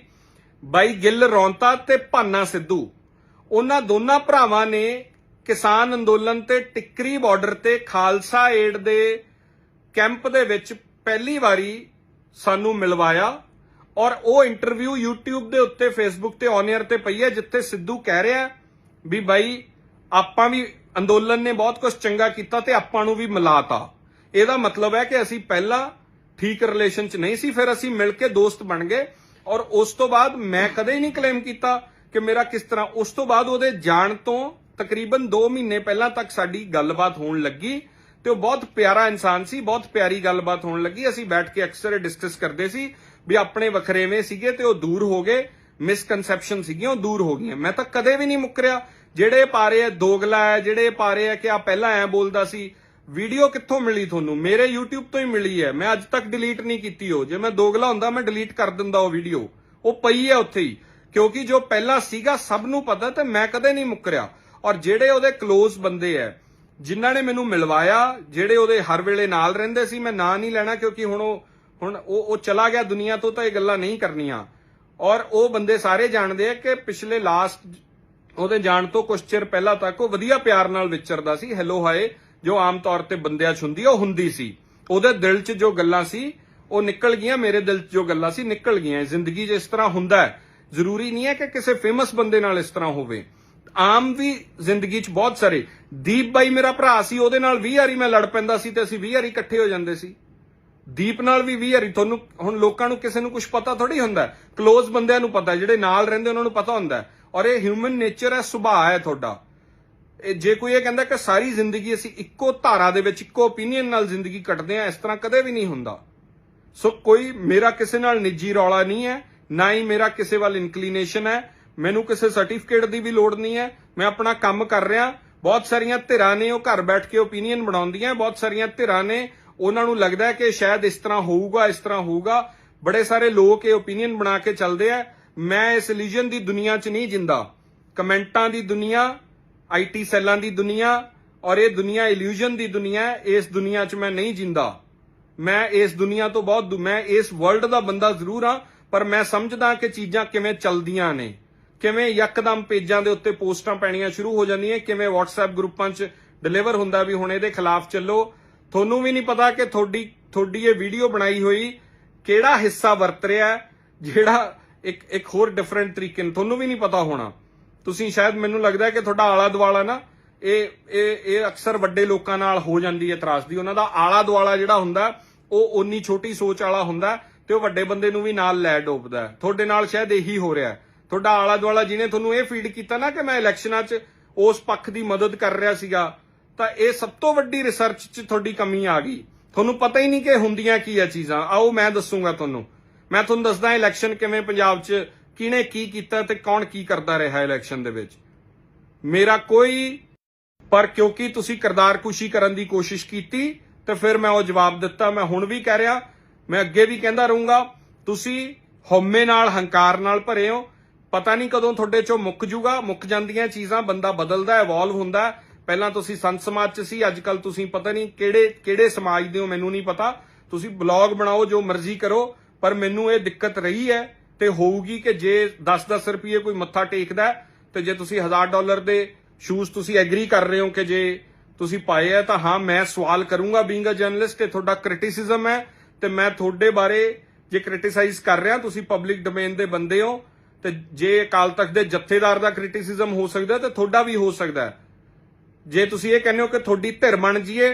ਬਾਈ ਗਿੱਲ, ਰੌਂਤਾ ਤੇ ਭਾਨਾ ਸਿੱਧੂ, ਉਹਨਾਂ ਦੋਨਾਂ ਭਰਾਵਾਂ ਨੇ ਕਿਸਾਨ ਅੰਦੋਲਨ ਤੇ ਟਿੱਕਰੀ ਬਾਰਡਰ ਤੇ ਖਾਲਸਾ ਏਡ ਦੇ ਕੈਂਪ ਦੇ ਵਿੱਚ ਪਹਿਲੀ ਵਾਰੀ ਸਾਨੂੰ ਮਿਲਵਾਇਆ ਔਰ ਉਹ ਇੰਟਰਵਿਊ YouTube ਦੇ ਉੱਤੇ, Facebook ਤੇ ਔਨ 에ਅਰ ਤੇ ਪਈ ਹੈ, ਜਿੱਥੇ ਸਿੱਧੂ ਕਹਿ ਰਿਹਾ ਵੀ ਬਾਈ, ਆਪਾਂ ਵੀ ਅੰਦੋਲਨ ਨੇ ਬਹੁਤ ਕੁਝ ਚੰਗਾ ਕੀਤਾ ਤੇ ਆਪਾਂ ਨੂੰ ਵੀ ਮਿਲਾਤਾ। ਇਹਦਾ ਮਤਲਬ ਹੈ ਕਿ ਅਸੀਂ ਪਹਿਲਾਂ ਠੀਕ ਰਿਲੇਸ਼ਨ 'ਚ ਨਹੀਂ ਸੀ, ਫਿਰ ਅਸੀਂ ਮਿਲ ਕੇ ਦੋਸਤ ਬਣ ਗਏ ਔਰ ਉਸ ਤੋਂ ਬਾਅਦ ਮੈਂ ਕਦੇ ਨਹੀਂ ਕਲੇਮ ਕੀਤਾ ਕਿ ਮੇਰਾ ਕਿਸ ਤਰ੍ਹਾਂ। ਉਸ ਤੋਂ ਬਾਅਦ ਉਹਦੇ ਜਾਣ ਤੋਂ ਤਕਰੀਬਨ 2 ਮਹੀਨੇ ਪਹਿਲਾਂ ਤੱਕ ਸਾਡੀ ਗੱਲਬਾਤ ਹੋਣ ਲੱਗੀ ਤੇ ਉਹ ਬਹੁਤ ਪਿਆਰਾ ਇਨਸਾਨ ਸੀ, ਬਹੁਤ ਪਿਆਰੀ ਗੱਲਬਾਤ ਹੋਣ ਲੱਗੀ। ਅਸੀਂ ਬੈਠ ਕੇ ਅਕਸਰ ਡਿਸਕਸ ਕਰਦੇ ਸੀ ਵੀ ਆਪਣੇ ਵਖਰੇਵੇਂ ਸੀਗੇ ਤੇ ਉਹ ਦੂਰ ਹੋ ਗਏ ਮਿਸਕਨਸੈਪਸ਼ਨ ਸੀਗੀਆਂ, ਉਹ ਦੂਰ ਹੋ ਗਈਆਂ। ਮੈਂ ਤਾਂ ਕਦੇ ਵੀ ਨਹੀਂ ਮੁੱਕਰਿਆ ਜਿਹੜੇ ਪਾ ਰਹੇ ਦੋਗਲਾ ਹੈ, ਜਿਹੜੇ ਪਾ ਰਹੇ ਕਿ ਆ ਪਹਿਲਾਂ ਐ ਬੋਲਦਾ ਸੀ ਵੀਡੀਓ ਕਿੱਥੋਂ ਮਿਲੀ ਤੁਹਾਨੂੰ? ਮੇਰੇ YouTube ਤੋਂ ਹੀ ਮਿਲੀ ਹੈ। ਮੈਂ ਅੱਜ ਤੱਕ ਡਿਲੀਟ ਨਹੀਂ ਕੀਤੀ ਉਹ। ਜੇ ਮੈਂ ਦੋਗਲਾ ਹੁੰਦਾ, ਮੈਂ ਡਿਲੀਟ ਕਰ ਦਿੰਦਾ ਉਹ ਵੀਡੀਓ ਉਹ ਪਈ ਹੈ ਉੱਥੇ ਹੀ। ਕਿਉਂਕਿ ਜੋ ਪਹਿਲਾਂ ਸੀਗਾ, ਸਭ ਨੂੰ ਪਤਾ ਤੇ ਮੈਂ ਕਦੇ ਨਹੀਂ ਮੁੱਕਰਿਆ। ਔਰ ਜਿਹੜੇ ਉਹਦੇ ক্লোਜ਼ ਬੰਦੇ ਐ, ਜਿਨ੍ਹਾਂ ਨੇ ਮੈਨੂੰ ਮਿਲਵਾਇਆ, ਜਿਹੜੇ ਉਹਦੇ ਹਰ ਵੇਲੇ ਨਾਲ ਰਹਿੰਦੇ ਸੀ, ਮੈਂ ਨਾਂ ਨਹੀਂ ਲੈਣਾ ਕਿਉਂਕਿ ਹੁਣ ਉਹ ਹੁਣ ਉਹ ਉਹ ਚਲਾ ਗਿਆ ਦੁਨੀਆ ਤੋਂ ਤਾਂ ਇਹ ਗੱਲਾਂ ਨਹੀਂ ਕਰਨੀਆਂ। ਔਰ ਉਹ ਬੰਦੇ ਸਾਰੇ ਜਾਣਦੇ ਆ ਕਿ ਪਿਛਲੇ ਲਾਸਟ ਉਹਦੇ ਜਾਣ ਤੋਂ ਕੁਝ ਚਿਰ ਪਹਿਲਾਂ ਤੱਕ ਉਹ ਵਧੀਆ ਪਿਆਰ ਨਾਲ ਵਿਚਰਦਾ ਸੀ ਹੈਲੋ ਹਾਏ ਜੋ ਆਮ ਤੌਰ ਤੇ ਬੰਦਿਆਂ 'ਚ ਹੁੰਦੀ ਉਹ ਹੁੰਦੀ ਸੀ। ਉਹਦੇ ਦਿਲ 'ਚ ਜੋ ਗੱਲਾਂ ਸੀ, ਉਹ ਨਿਕਲ ਗਈਆਂ, ਮੇਰੇ ਦਿਲ 'ਚ ਜੋ ਗੱਲਾਂ ਸੀ, ਨਿਕਲ ਗਈਆਂ। ਜ਼ਿੰਦਗੀ 'ਚ ਇਸ ਤਰ੍ਹਾਂ ਹੁੰਦਾ ਹੈ। ਜ਼ਰੂਰੀ ਨਹੀਂ ਹੈ ਕਿ ਕਿਸੇ ਫੇਮਸ ਬੰਦੇ ਨਾਲ ਇਸ ਤਰ੍ਹਾਂ ਹੋਵੇ। ਆਮ ਵੀ ਜ਼ਿੰਦਗੀ 'ਚ ਬਹੁਤ ਸਾਰੇ। ਦੀਪ ਬਾਈ ਮੇਰਾ ਭਰਾ ਸੀ, ਉਹਦੇ ਨਾਲ 20 ਵਾਰੀ ਮੈਂ ਲੜ ਪੈਂਦਾ ਸੀ ਤੇ ਅਸੀਂ 20 ਵਾਰੀ ਇਕੱਠੇ ਹੋ ਜਾਂਦੇ ਸੀ। ਦੀਪ ਨਾਲ ਵੀ 20 ਵਾਰੀ। ਤੁਹਾਨੂੰ ਹੁਣ ਲੋਕਾਂ ਨੂੰ ਕਿਸੇ ਨੂੰ ਕੁਝ ਪਤਾ ਥੋੜੀ ਹੁੰਦਾ। ক্লোਜ਼ ਬੰਦਿਆਂ ਨੂੰ ਪਤਾ, ਜਿਹੜੇ ਨਾਲ ਰਹਿੰਦੇ, ਉਹਨਾਂ ਨੂੰ ਪਤਾ ਹੁੰਦਾ। ਔਰ ਇਹ ਹਿਊਮਨ ਨੇਚਰ ਹੈ, ਸੁਭਾਅ ਹੈ ਤੁਹਾਡਾ। ਇਹ ਜੇ ਕੋਈ ਇਹ ਕਹਿੰਦਾ ਕਿ ਸਾਰੀ ਜ਼ਿੰਦਗੀ ਅਸੀਂ ਇੱਕੋ ਧਾਰਾ ਦੇ ਵਿੱਚ, ਇੱਕੋ ਓਪੀਨੀਅਨ ਨਾਲ ਜ਼ਿੰਦਗੀ ਕੱਟਦੇ ਆ ਇਸ ਤਰ੍ਹਾਂ ਕਦੇ ਵੀ ਨਹੀਂ ਹੁੰਦਾ। ਸੋ ਕੋਈ ਮੇਰਾ ਕਿਸੇ ਨਾਲ ਨਿੱਜੀ ਰੌਲਾ ਨਹੀਂ ਹੈ, ਨਾ ਹੀ ਮੇਰਾ ਕਿਸੇ ਵੱਲ ਇਨਕਲੀਨੇਸ਼ਨ ਹੈ। ਮੈਨੂੰ ਕਿਸੇ ਸਰਟੀਫਿਕੇਟ ਦੀ ਵੀ ਲੋੜ ਨਹੀਂ ਹੈ। ਮੈਂ ਆਪਣਾ ਕੰਮ ਕਰ ਰਿਹਾ। ਬਹੁਤ ਸਾਰੀਆਂ ਧਿਰਾਂ ਨੇ ਉਹ ਘਰ ਬੈਠ ਕੇ ਓਪੀਨੀਅਨ ਬਣਾਉਂਦੀਆਂ ਬਹੁਤ ਸਾਰੀਆਂ ਧਿਰਾਂ ਨੇ ਉਹਨਾਂ ਨੂੰ ਲੱਗਦਾ ਕਿ ਸ਼ਾਇਦ ਇਸ ਤਰ੍ਹਾਂ ਹੋਊਗਾ, ਇਸ ਤਰ੍ਹਾਂ ਹੋਊਗਾ। ਬੜੇ ਸਾਰੇ ਲੋਕ ਇਹ ਓਪੀਨੀਅਨ ਬਣਾ ਕੇ ਚੱਲਦੇ ਆ ਮੈਂ ਇਸ ਇਲੀਜਨ ਦੀ ਦੁਨੀਆ 'ਚ ਨਹੀਂ ਜਿੰਦਾ। ਕਮੈਂਟਾਂ ਦੀ ਦੁਨੀਆ ਆਈਟੀ ਸੈੱਲਾਂ ਦੀ ਦੁਨੀਆ ਔਰ ਇਹ ਦੁਨੀਆ ਇਲੂਜਨ ਦੀ ਦੁਨੀਆ ਹੈ, ਇਸ ਦੁਨੀਆ 'ਚ ਮੈਂ ਨਹੀਂ ਜਿੰਦਾ। ਮੈਂ ਇਸ ਦੁਨੀਆ ਤੋਂ ਬਹੁਤ ਮੈਂ ਇਸ ਵਰਲਡ ਦਾ ਬੰਦਾ ਜ਼ਰੂਰ ਹਾਂ, ਪਰ ਮੈਂ ਸਮਝਦਾ ਕਿ ਚੀਜ਼ਾਂ ਕਿਵੇਂ ਚੱਲਦੀਆਂ ਨੇ। ਕਿਵੇਂ ਯਕਦਮ ਪੇਜਾਂ ਦੇ ਉੱਤੇ ਪੋਸਟਾਂ ਪੈਣੀਆਂ ਸ਼ੁਰੂ ਹੋ ਜਾਂਦੀਆਂ, ਕਿਵੇਂ WhatsApp ਗਰੁੱਪਾਂ 'ਚ ਡਿਲੀਵਰ ਹੁੰਦਾ ਵੀ ਹੁਣ ਇਹਦੇ ਖਿਲਾਫ ਚੱਲੋ। ਤੁਹਾਨੂੰ ਵੀ ਨਹੀਂ ਪਤਾ ਕਿ ਤੁਹਾਡੀ ਤੁਹਾਡੀ ਇਹ ਵੀਡੀਓ ਬਣਾਈ ਹੋਈ ਕਿਹੜਾ ਹਿੱਸਾ ਵਰਤ ਰਿਹਾ ਜਿਹੜਾ ਇੱਕ ਇੱਕ ਹੋਰ ਡਿਫਰੈਂਟ ਤਰੀਕੇ ਨਾਲ, ਤੁਹਾਨੂੰ ਵੀ ਨਹੀਂ ਪਤਾ ਹੋਣਾ। ਤੁਸੀਂ ਸ਼ਾਇਦ ਮੈਨੂੰ ਲੱਗਦਾ ਕਿ ਤੁਹਾਡਾ ਆਲਾ ਦੁਆਲਾ ਨਾ, ਇਹ ਇਹ ਇਹ ਅਕਸਰ ਵੱਡੇ ਲੋਕਾਂ ਨਾਲ ਹੋ ਜਾਂਦੀ ਹੈ ਤਰਾਸਦੀ ਉਹਨਾਂ ਦਾ ਆਲਾ ਦੁਆਲਾ ਜਿਹੜਾ ਹੁੰਦਾ, ਉਹ ਓਨੀ ਛੋਟੀ ਸੋਚ ਵਾਲਾ ਹੁੰਦਾ ਤੇ ਉਹ ਵੱਡੇ ਬੰਦੇ ਨੂੰ ਵੀ ਨਾਲ ਲੈ ਡੋਬਦਾ ਤੁਹਾਡੇ ਨਾਲ ਸ਼ਾਇਦ ਇਹੀ ਹੋ ਰਿਹਾ ਤੁਹਾਡਾ ਆਲਾ ਦੁਆਲਾ ਜਿਹਨੇ ਤੁਹਾਨੂੰ ਇਹ ਫੀਡ ਕੀਤਾ ਨਾ ਕਿ ਮੈਂ ਇਲੈਕਸ਼ਨਾਂ 'ਚ ਉਸ ਪੱਖ ਦੀ ਮਦਦ ਕਰ ਰਿਹਾ ਸੀਗਾ, ਤਾਂ ਇਹ ਸਭ ਤੋਂ ਵੱਡੀ ਰਿਸਰਚ 'ਚ ਤੁਹਾਡੀ ਕਮੀ ਆ ਗਈ। ਤੁਹਾਨੂੰ ਪਤਾ ਹੀ ਨਹੀਂ ਕਿ ਹੁੰਦੀਆਂ ਕੀ ਆ ਚੀਜ਼ਾਂ। ਆਓ, ਮੈਂ ਦੱਸੂਗਾ ਤੁਹਾਨੂੰ। ਮੈਂ ਤੁਹਾਨੂੰ ਦੱਸਦਾ ਇਲੈਕਸ਼ਨ ਕਿਵੇਂ ਪੰਜਾਬ 'ਚ ਕਿਹਨੇ ਕੀ ਕੀਤਾ ਤੇ ਕੌਣ ਕੀ ਕਰਦਾ ਰਿਹਾ ਇਲੈਕਸ਼ਨ ਦੇ ਵਿੱਚ। ਮੇਰਾ ਕੋਈ, ਪਰ ਕਿਉਂਕਿ ਤੁਸੀਂ ਕਰਦਾਰਕੁਸ਼ੀ ਕਰਨ ਦੀ ਕੋਸ਼ਿਸ਼ ਕੀਤੀ, ਤੇ ਫਿਰ ਮੈਂ ਉਹ ਜਵਾਬ ਦਿੱਤਾ। ਮੈਂ ਹੁਣ ਵੀ ਕਹਿ ਰਿਹਾ, ਮੈਂ ਅੱਗੇ ਵੀ ਕਹਿੰਦਾ ਰਹੂੰਗਾ, ਤੁਸੀਂ ਹਉਮੈ ਨਾਲ, ਹੰਕਾਰ ਨਾਲ ਭਰੇ ਹੋ। ਪਤਾ ਨਹੀਂ ਕਦੋਂ ਤੁਹਾਡੇ ਚੋਂ ਮੁੱਕ ਜੂਗਾ, ਮੁੱਕ ਜਾਂਦੀਆਂ ਚੀਜ਼ਾਂ, ਬੰਦਾ ਬਦਲਦਾ ਇਵੋਲਵ ਹੁੰਦਾ। ਪਹਿਲਾਂ ਤੁਸੀਂ ਸੰਤ ਸਮਾਜ ਚ ਸੀ ਅੱਜ ਕੱਲ ਤੁਸੀਂ ਪਤਾ ਨਹੀਂ ਕਿਹੜੇ ਕਿਹੜੇ ਸਮਾਜ ਦੇ ਹੋ, ਮੈਨੂੰ ਨਹੀਂ ਪਤਾ। ਤੁਸੀਂ ਬਲੌਗ ਬਣਾਓ, ਜੋ ਮਰਜ਼ੀ ਕਰੋ ਪਰ ਮੈਨੂੰ ਇਹ ਦਿੱਕਤ ਰਹੀ ਹੈ ਤੇ ਹੋਊਗੀ ਕਿ ਜੇ 10-10 ਰੁਪਏ ਕੋਈ ਮੱਥਾ ਟੇਕਦਾ ਹੈ, ਤੇ ਜੇ ਤੁਸੀਂ 1000 ਡਾਲਰ ਦੇ ਸ਼ੂਜ਼ ਤੁਸੀਂ ਐਗਰੀ ਕਰ ਰਹੇ ਹੋ ਕਿ ਜੇ ਤੁਸੀਂ ਪਾਏ ਆ ਤਾਂ ਹਾਂ ਮੈਂ ਸਵਾਲ ਕਰੂੰਗਾ ਬੀਇੰਗ ਅ ਜਰਨਲਿਸਟ ਕਿ ਤੁਹਾਡਾ ਕ੍ਰਿਟਿਸਿਜ਼ਮ ਹੈ ਤੇ ਮੈਂ ਤੁਹਾਡੇ ਬਾਰੇ ਜੇ ਕ੍ਰਿਟਿਸਾਈਜ਼ ਕਰ ਰਿਹਾ ਤੁਸੀਂ ਪਬਲਿਕ ਡੋਮੇਨ ਦੇ ਬੰਦੇ ਹੋ ਤੇ ਜੇ ਅਕਾਲ ਤਖਤ ਦੇ ਜਥੇਦਾਰ ਦਾ ਕ੍ਰਿਟਿਸਿਜ਼ਮ ਹੋ ਸਕਦਾ ਤੇ ਤੁਹਾਡਾ ਵੀ ਹੋ ਸਕਦਾ ਜੇ ਤੁਸੀਂ ਇਹ ਕਹਿੰਦੇ ਹੋ ਕਿ ਤੁਹਾਡੀ ਧਿਰ ਬਣ ਜੀਏ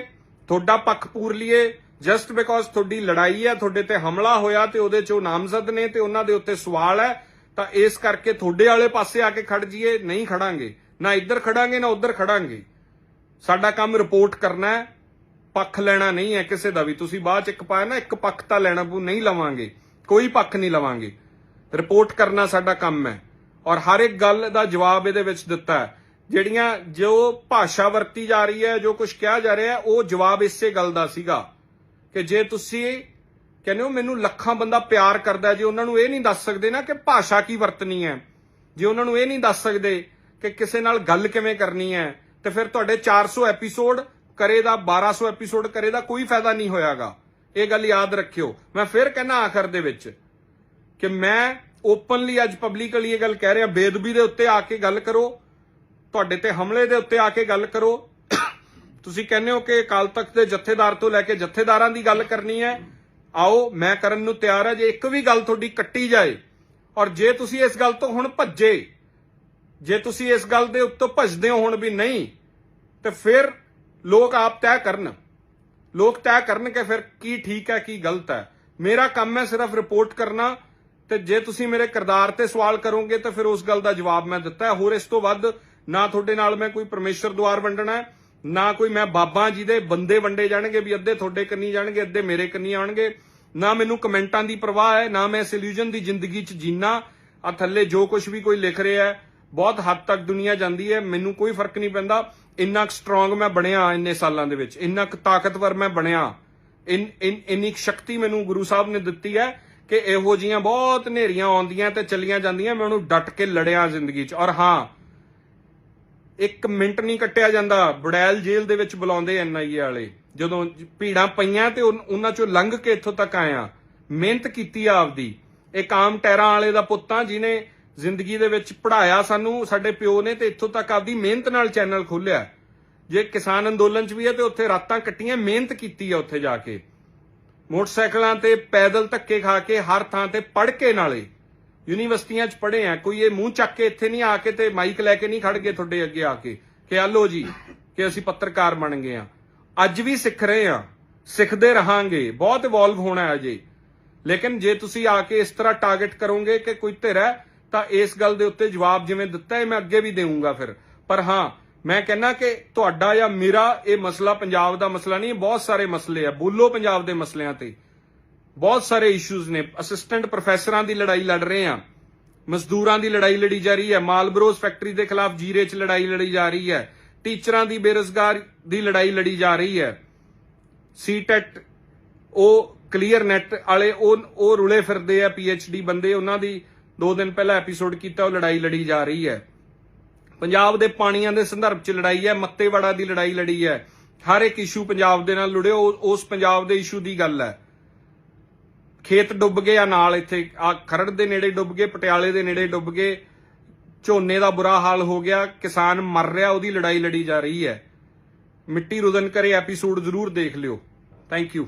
ਤੁਹਾਡਾ ਪੱਖ ਪੂਰ ਲਈਏ ਜਸਟ ਬਿਕੋਜ਼ ਤੁਹਾਡੀ ਲੜਾਈ ਹੈ, ਤੁਹਾਡੇ ਤੇ ਹਮਲਾ ਹੋਇਆ ਤੇ ਉਹਦੇ ਚੋਂ ਨਾਮਜ਼ਦ ਨੇ ਤੇ ਉਹਨਾਂ ਦੇ ਉੱਤੇ ਸਵਾਲ ਹੈ, ਤਾਂ ਇਸ ਕਰਕੇ ਤੁਹਾਡੇ ਵਾਲੇ ਪਾਸੇ ਆ ਕੇ ਖੜ ਜੀਏ ਨਹੀਂ ਖੜਾਂਗੇ। ਨਾ ਇੱਧਰ ਖੜਾਂਗੇ, ਨਾ ਉੱਧਰ ਖੜਾਂਗੇ। ਸਾਡਾ ਕੰਮ ਰਿਪੋਰਟ ਕਰਨਾ ਹੈ, ਪੱਖ ਲੈਣਾ ਨਹੀਂ ਹੈ ਕਿਸੇ ਦਾ ਵੀ। ਤੁਸੀਂ ਬਾਅਦ ਚ ਇੱਕ ਪਾਇਆ ਨਾ, ਇੱਕ ਪੱਖ ਤਾਂ ਲੈਣਾ ਪਊ, ਨਹੀਂ ਲਵਾਂਗੇ। ਕੋਈ ਪੱਖ ਨਹੀਂ ਲਵਾਂਗੇ। ਰਿਪੋਰਟ ਕਰਨਾ ਸਾਡਾ ਕੰਮ ਹੈ। ਔਰ ਹਰ ਇੱਕ ਗੱਲ ਦਾ ਜਵਾਬ ਇਹਦੇ ਵਿੱਚ ਦਿੱਤਾ ਹੈ। ਜਿਹੜੀਆਂ ਜੋ ਭਾਸ਼ਾ ਵਰਤੀ ਜਾ ਰਹੀ ਹੈ, ਜੋ ਕੁਝ ਕਿਹਾ ਜਾ ਰਿਹਾ ਹੈ, ਉਹ ਜਵਾਬ ਇਸੇ ਗੱਲ ਦਾ ਸੀਗਾ। ਕਿ ਜੇ ਤੁਸੀਂ ਕਹਿੰਦੇ ਹੋ ਮੈਨੂੰ ਲੱਖਾਂ ਬੰਦਾ ਪਿਆਰ ਕਰਦਾ ਜੇ ਉਹਨਾਂ ਨੂੰ ਇਹ ਨਹੀਂ ਦੱਸ ਸਕਦੇ ਨਾ ਕਿ ਭਾਸ਼ਾ ਕੀ ਵਰਤਣੀ ਹੈ, ਜੇ ਉਹਨਾਂ ਨੂੰ ਇਹ ਨਹੀਂ ਦੱਸ ਸਕਦੇ ਕਿ ਕਿਸੇ ਨਾਲ ਗੱਲ ਕਿਵੇਂ ਕਰਨੀ ਹੈ, ਤੇ ਫਿਰ ਤੁਹਾਡੇ 400 ਐਪੀਸੋਡ ਕਰੇ ਦਾ 1200 ਐਪੀਸੋਡ ਕਰੇ ਦਾ ਕੋਈ ਫਾਇਦਾ ਨਹੀਂ ਹੋਇਆਗਾ। ਇਹ ਗੱਲ ਯਾਦ ਰੱਖਿਓ। ਮੈਂ ਫਿਰ ਕਹਿਣਾ ਆਖਰ ਦੇ ਵਿੱਚ ਕਿ ਮੈਂ ਓਪਨਲੀ ਅੱਜ ਪਬਲਿਕਲੀ ਇਹ ਗੱਲ ਕਹਿ ਰਿਹਾ, ਬੇਦਬੀ ਦੇ ਉੱਤੇ ਆ ਕੇ ਗੱਲ ਕਰੋ, ਤੁਹਾਡੇ ਤੇ ਹਮਲੇ ਦੇ ਉੱਤੇ ਆ ਕੇ ਗੱਲ ਕਰੋ ਤੁਸੀਂ ਕਹਿੰਦੇ ਹੋ ਕਿ ਅਕਾਲ ਤਖਤ ਦੇ ਜਥੇਦਾਰ ਤੋਂ ਲੈ ਕੇ ਜਥੇਦਾਰਾਂ ਦੀ ਗੱਲ ਕਰਨੀ ਹੈ। ਆਓ, ਮੈਂ ਕਰਨ ਨੂੰ ਤਿਆਰ ਹਾਂ, ਜੇ ਇੱਕ ਵੀ ਗੱਲ ਤੁਹਾਡੀ ਕੱਟੀ ਜਾਏ ਔਰ ਜੇ ਤੁਸੀਂ ਇਸ ਗੱਲ ਤੋਂ ਹੁਣ ਭੱਜੇ, ਜੇ ਤੁਸੀਂ ਇਸ ਗੱਲ ਦੇ ਉੱਤੋਂ ਭੱਜਦੇ ਹੋ ਹੁਣ ਵੀ ਨਹੀਂ, ਤੇ ਫਿਰ ਲੋਕ ਆਪ ਤੈਅ ਕਰਨ। ਲੋਕ ਤੈਅ ਕਰਨ ਕਿ ਫਿਰ ਕੀ ਠੀਕ ਹੈ, ਕੀ ਗਲਤ ਹੈ। ਮੇਰਾ ਕੰਮ ਹੈ ਸਿਰਫ ਰਿਪੋਰਟ ਕਰਨਾ ਤੇ ਜੇ ਤੁਸੀਂ ਮੇਰੇ ਕਿਰਦਾਰ ਤੇ ਸਵਾਲ ਕਰੋਗੇ ਤਾਂ ਫਿਰ ਉਸ ਗੱਲ ਦਾ ਜਵਾਬ ਮੈਂ ਦਿੱਤਾ। ਹੋਰ ਇਸ ਤੋਂ ਵੱਧ ਨਾ ਤੁਹਾਡੇ ਨਾਲ ਮੈਂ ਕੋਈ ਪਰਮੇਸ਼ਰ ਦੁਆਰ ਵੰਡਣਾ ਹੈ। ਨਾ ਕੋਈ ਮੈਂ ਬਾਬਾ ਜੀ ਦੇ ਬੰਦੇ ਵੰਡੇ ਜਾਣਗੇ ਵੀ ਅੱਧੇ ਤੁਹਾਡੇ ਕੰਨੀ ਜਾਣਗੇ, ਅੱਧੇ ਮੇਰੇ ਕੰਨੀ ਆਣਗੇ ਨਾ ਮੈਨੂੰ ਕਮੈਂਟਾਂ ਦੀ ਪਰਵਾਹ ਹੈ, ਨਾ ਮੈਂ ਇਸ ਦੀ ਜ਼ਿੰਦਗੀ 'ਚ ਜੀਣਾ ਆ ਥੱਲੇ ਜੋ ਕੁਝ ਵੀ ਕੋਈ ਲਿਖ ਰਿਹਾ ਹੈ, ਬਹੁਤ ਹੱਦ ਤੱਕ ਦੁਨੀਆ ਜਾਂਦੀ ਹੈ, ਮੈਨੂੰ ਕੋਈ ਫ਼ਰਕ ਨਹੀਂ ਪੈਂਦਾ। ਇੰਨਾ ਕੁ ਸਟਰੋਂਗ ਮੈਂ ਬਣਿਆ ਇੰਨੇ ਸਾਲਾਂ ਦੇ ਵਿੱਚ, ਇੰਨਾ ਕੁ ਤਾਕਤਵਰ ਮੈਂ ਬਣਿਆ। ਇਨ, ਇੰਨੀ ਕੁ ਸ਼ਕਤੀ ਮੈਨੂੰ ਗੁਰੂ ਸਾਹਿਬ ਨੇ ਦਿੱਤੀ ਹੈ ਕਿ ਇਹੋ ਜੀਆਂ ਬਹੁਤ ਹਨੇਰੀਆਂ ਆਉਂਦੀਆਂ ਤੇ ਚੱਲੀਆਂ ਜਾਂਦੀਆਂ, ਮੈਂ ਉਹਨੂੰ ਡਟ ਕੇ ਲੜਿਆ ਜ਼ਿੰਦਗੀ 'ਚ। ਔਰ ਹਾਂ ਇੱਕ ਮਿੰਟ ਨਹੀਂ ਕੱਟਿਆ ਜਾਂਦਾ। ਬੜੈਲ ਜੇਲ੍ਹ ਦੇ ਵਿੱਚ ਬੁਲਾਉਂਦੇ ਐਨਆਈਏ ਵਾਲੇ। ਜਦੋਂ ਭੀੜਾਂ ਪਈਆਂ ਤੇ ਉਨ- ਉਹਨਾਂ ਚੋਂ ਲੰਘ ਕੇ ਇੱਥੋਂ ਤੱਕ ਆਇਆ। ਮਿਹਨਤ ਕੀਤੀ ਆ ਆਪਦੀ। ਇੱਕ ਆਮ ਟੈਰਾਂ ਵਾਲੇ ਦਾ ਪੁੱਤਾਂ ਜਿਹਨੇ ਜ਼ਿੰਦਗੀ ਦੇ ਵਿੱਚ ਪੜਾਇਆ ਸਾਨੂੰ, ਸਾਡੇ ਪਿਓ ਨੇ ਤੇ ਇੱਥੋਂ ਤੱਕ ਆਪਦੀ ਮਿਹਨਤ ਨਾਲ ਚੈਨਲ ਖੋਲਿਆ ਜੇ ਕਿਸਾਨ ਅੰਦੋਲਨ 'ਚ ਵੀ ਹੈ ਤੇ ਉੱਥੇ ਰਾਤਾਂ ਕੱਟੀਆਂ, ਮਿਹਨਤ ਕੀਤੀ ਆ ਉੱਥੇ ਜਾ ਕੇ। ਮੋਟਰਸਾਈਕਲਾਂ ਤੇ ਪੈਦਲ ਧੱਕੇ ਖਾ ਕੇ, ਹਰ ਥਾਂ ਤੇ ਪੜ ਕੇ ਨਾਲੇ। ਯੂਨੀਵਰਸਿਟੀਆਂ 'ਚ ਪੜ੍ਹੇ ਆ, ਕੋਈ ਇਹ ਮੂੰਹ ਚੱਕ ਕੇ ਇੱਥੇ ਨਹੀਂ ਆ ਕੇ ਤੇ ਮਾਈਕ ਲੈ ਕੇ ਨਹੀਂ ਖੜ ਗਏ ਤੁਹਾਡੇ ਅੱਗੇ ਆ ਕੇ ਕਿ ਆ ਜੀ ਕਿ ਅਸੀਂ ਪੱਤਰਕਾਰ ਬਣ ਗਏ ਆ। ਅੱਜ ਵੀ ਸਿੱਖ ਰਹੇ ਆ, ਸਿੱਖਦੇ ਰਹਾਂਗੇ, ਬਹੁਤ ਇਵੋਲਵ ਹੋਣਾ ਹੈ ਅਜੇ। ਲੇਕਿਨ ਜੇ ਤੁਸੀਂ ਆ ਕੇ ਇਸ ਤਰ੍ਹਾਂ ਟਾਰਗੇਟ ਕਰੋਗੇ ਕਿ ਕੋਈ ਧਿਰ ਹੈ, ਤਾਂ ਇਸ ਗੱਲ ਦੇ ਉੱਤੇ ਜਵਾਬ ਜਿਵੇਂ ਦਿੱਤਾ ਹੈ, ਮੈਂ ਅੱਗੇ ਵੀ ਦੇਵਾਂਗਾ ਫਿਰ। ਪਰ ਹਾਂ, ਮੈਂ ਕਹਿੰਨਾ ਕਿ ਤੁਹਾਡਾ ਜਾਂ ਮੇਰਾ ਇਹ ਮਸਲਾ ਪੰਜਾਬ ਦਾ ਮਸਲਾ ਨਹੀਂ, ਬਹੁਤ ਸਾਰੇ ਮਸਲੇ ਆ, ਬੋਲੋ ਪੰਜਾਬ ਦੇ ਮਸਲਿਆਂ ਤੇ। ਬਹੁਤ ਸਾਰੇ ਇਸ਼ੂਜ਼ ਨੇ। ਅਸਿਸਟੈਂਟ ਪ੍ਰੋਫੈਸਰਾਂ ਦੀ ਲੜਾਈ ਲੜ ਰਹੇ ਆ ਮਜ਼ਦੂਰਾਂ ਦੀ ਲੜਾਈ ਲੜੀ ਜਾ ਰਹੀ ਹੈ। ਮਾਲਬਰੋਸ ਫੈਕਟਰੀ ਦੇ ਖਿਲਾਫ ਜੀਰੇ 'ਚ ਲੜਾਈ ਲੜੀ ਜਾ ਰਹੀ ਹੈ। ਟੀਚਰਾਂ ਦੀ ਬੇਰੁਜ਼ਗਾਰ ਦੀ ਲੜਾਈ ਲੜੀ ਜਾ ਰਹੀ ਹੈ। ਸੀਟੈਟ ਉਹ ਕਲੀਅਰ ਨੈਟ ਵਾਲੇ, ਉਹ ਉਹ ਰੁਲੇ ਫਿਰਦੇ ਆ ਡੀ ਬੰਦੇ। ਉਹਨਾਂ ਦੀ ਦੋ ਦਿਨ ਪਹਿਲਾਂ ਐਪੀਸੋਡ ਕੀਤਾ, ਉਹ ਲੜਾਈ ਲੜੀ ਜਾ ਰਹੀ ਹੈ। ਪੰਜਾਬ ਦੇ ਪਾਣੀਆਂ ਦੇ ਸੰਦਰਭ 'ਚ ਲੜਾਈ ਹੈ। ਮੱਤੇਵਾੜਾ ਦੀ ਲੜਾਈ ਲੜੀ ਹੈ। ਹਰ ਇੱਕ ਇਸ਼ੂ ਪੰਜਾਬ ਦੇ ਨਾਲ ਲੁੜਿਓ ਉਸ ਪੰਜਾਬ ਦੇ ਇਸ਼ੂ ਦੀ ਗੱਲ ਹੈ। ਖੇਤ ਡੁੱਬ ਗਏ ਆ ਨਾਲ ਇੱਥੇ, ਆ ਖਰੜ ਦੇ ਨੇੜੇ ਡੁੱਬ ਗਏ, ਪਟਿਆਲੇ ਦੇ ਨੇੜੇ ਡੁੱਬ ਗਏ। ਝੋਨੇ ਦਾ ਬੁਰਾ ਹਾਲ ਹੋ ਗਿਆ, ਕਿਸਾਨ ਮਰ ਰਿਹਾ, ਉਹਦੀ ਲੜਾਈ ਲੜੀ ਜਾ ਰਹੀ ਹੈ। ਮਿੱਟੀ ਰੁਦਨ ਕਰੇ ਐਪੀਸੋਡ ਜ਼ਰੂਰ ਦੇਖ ਲਿਓ। Thank you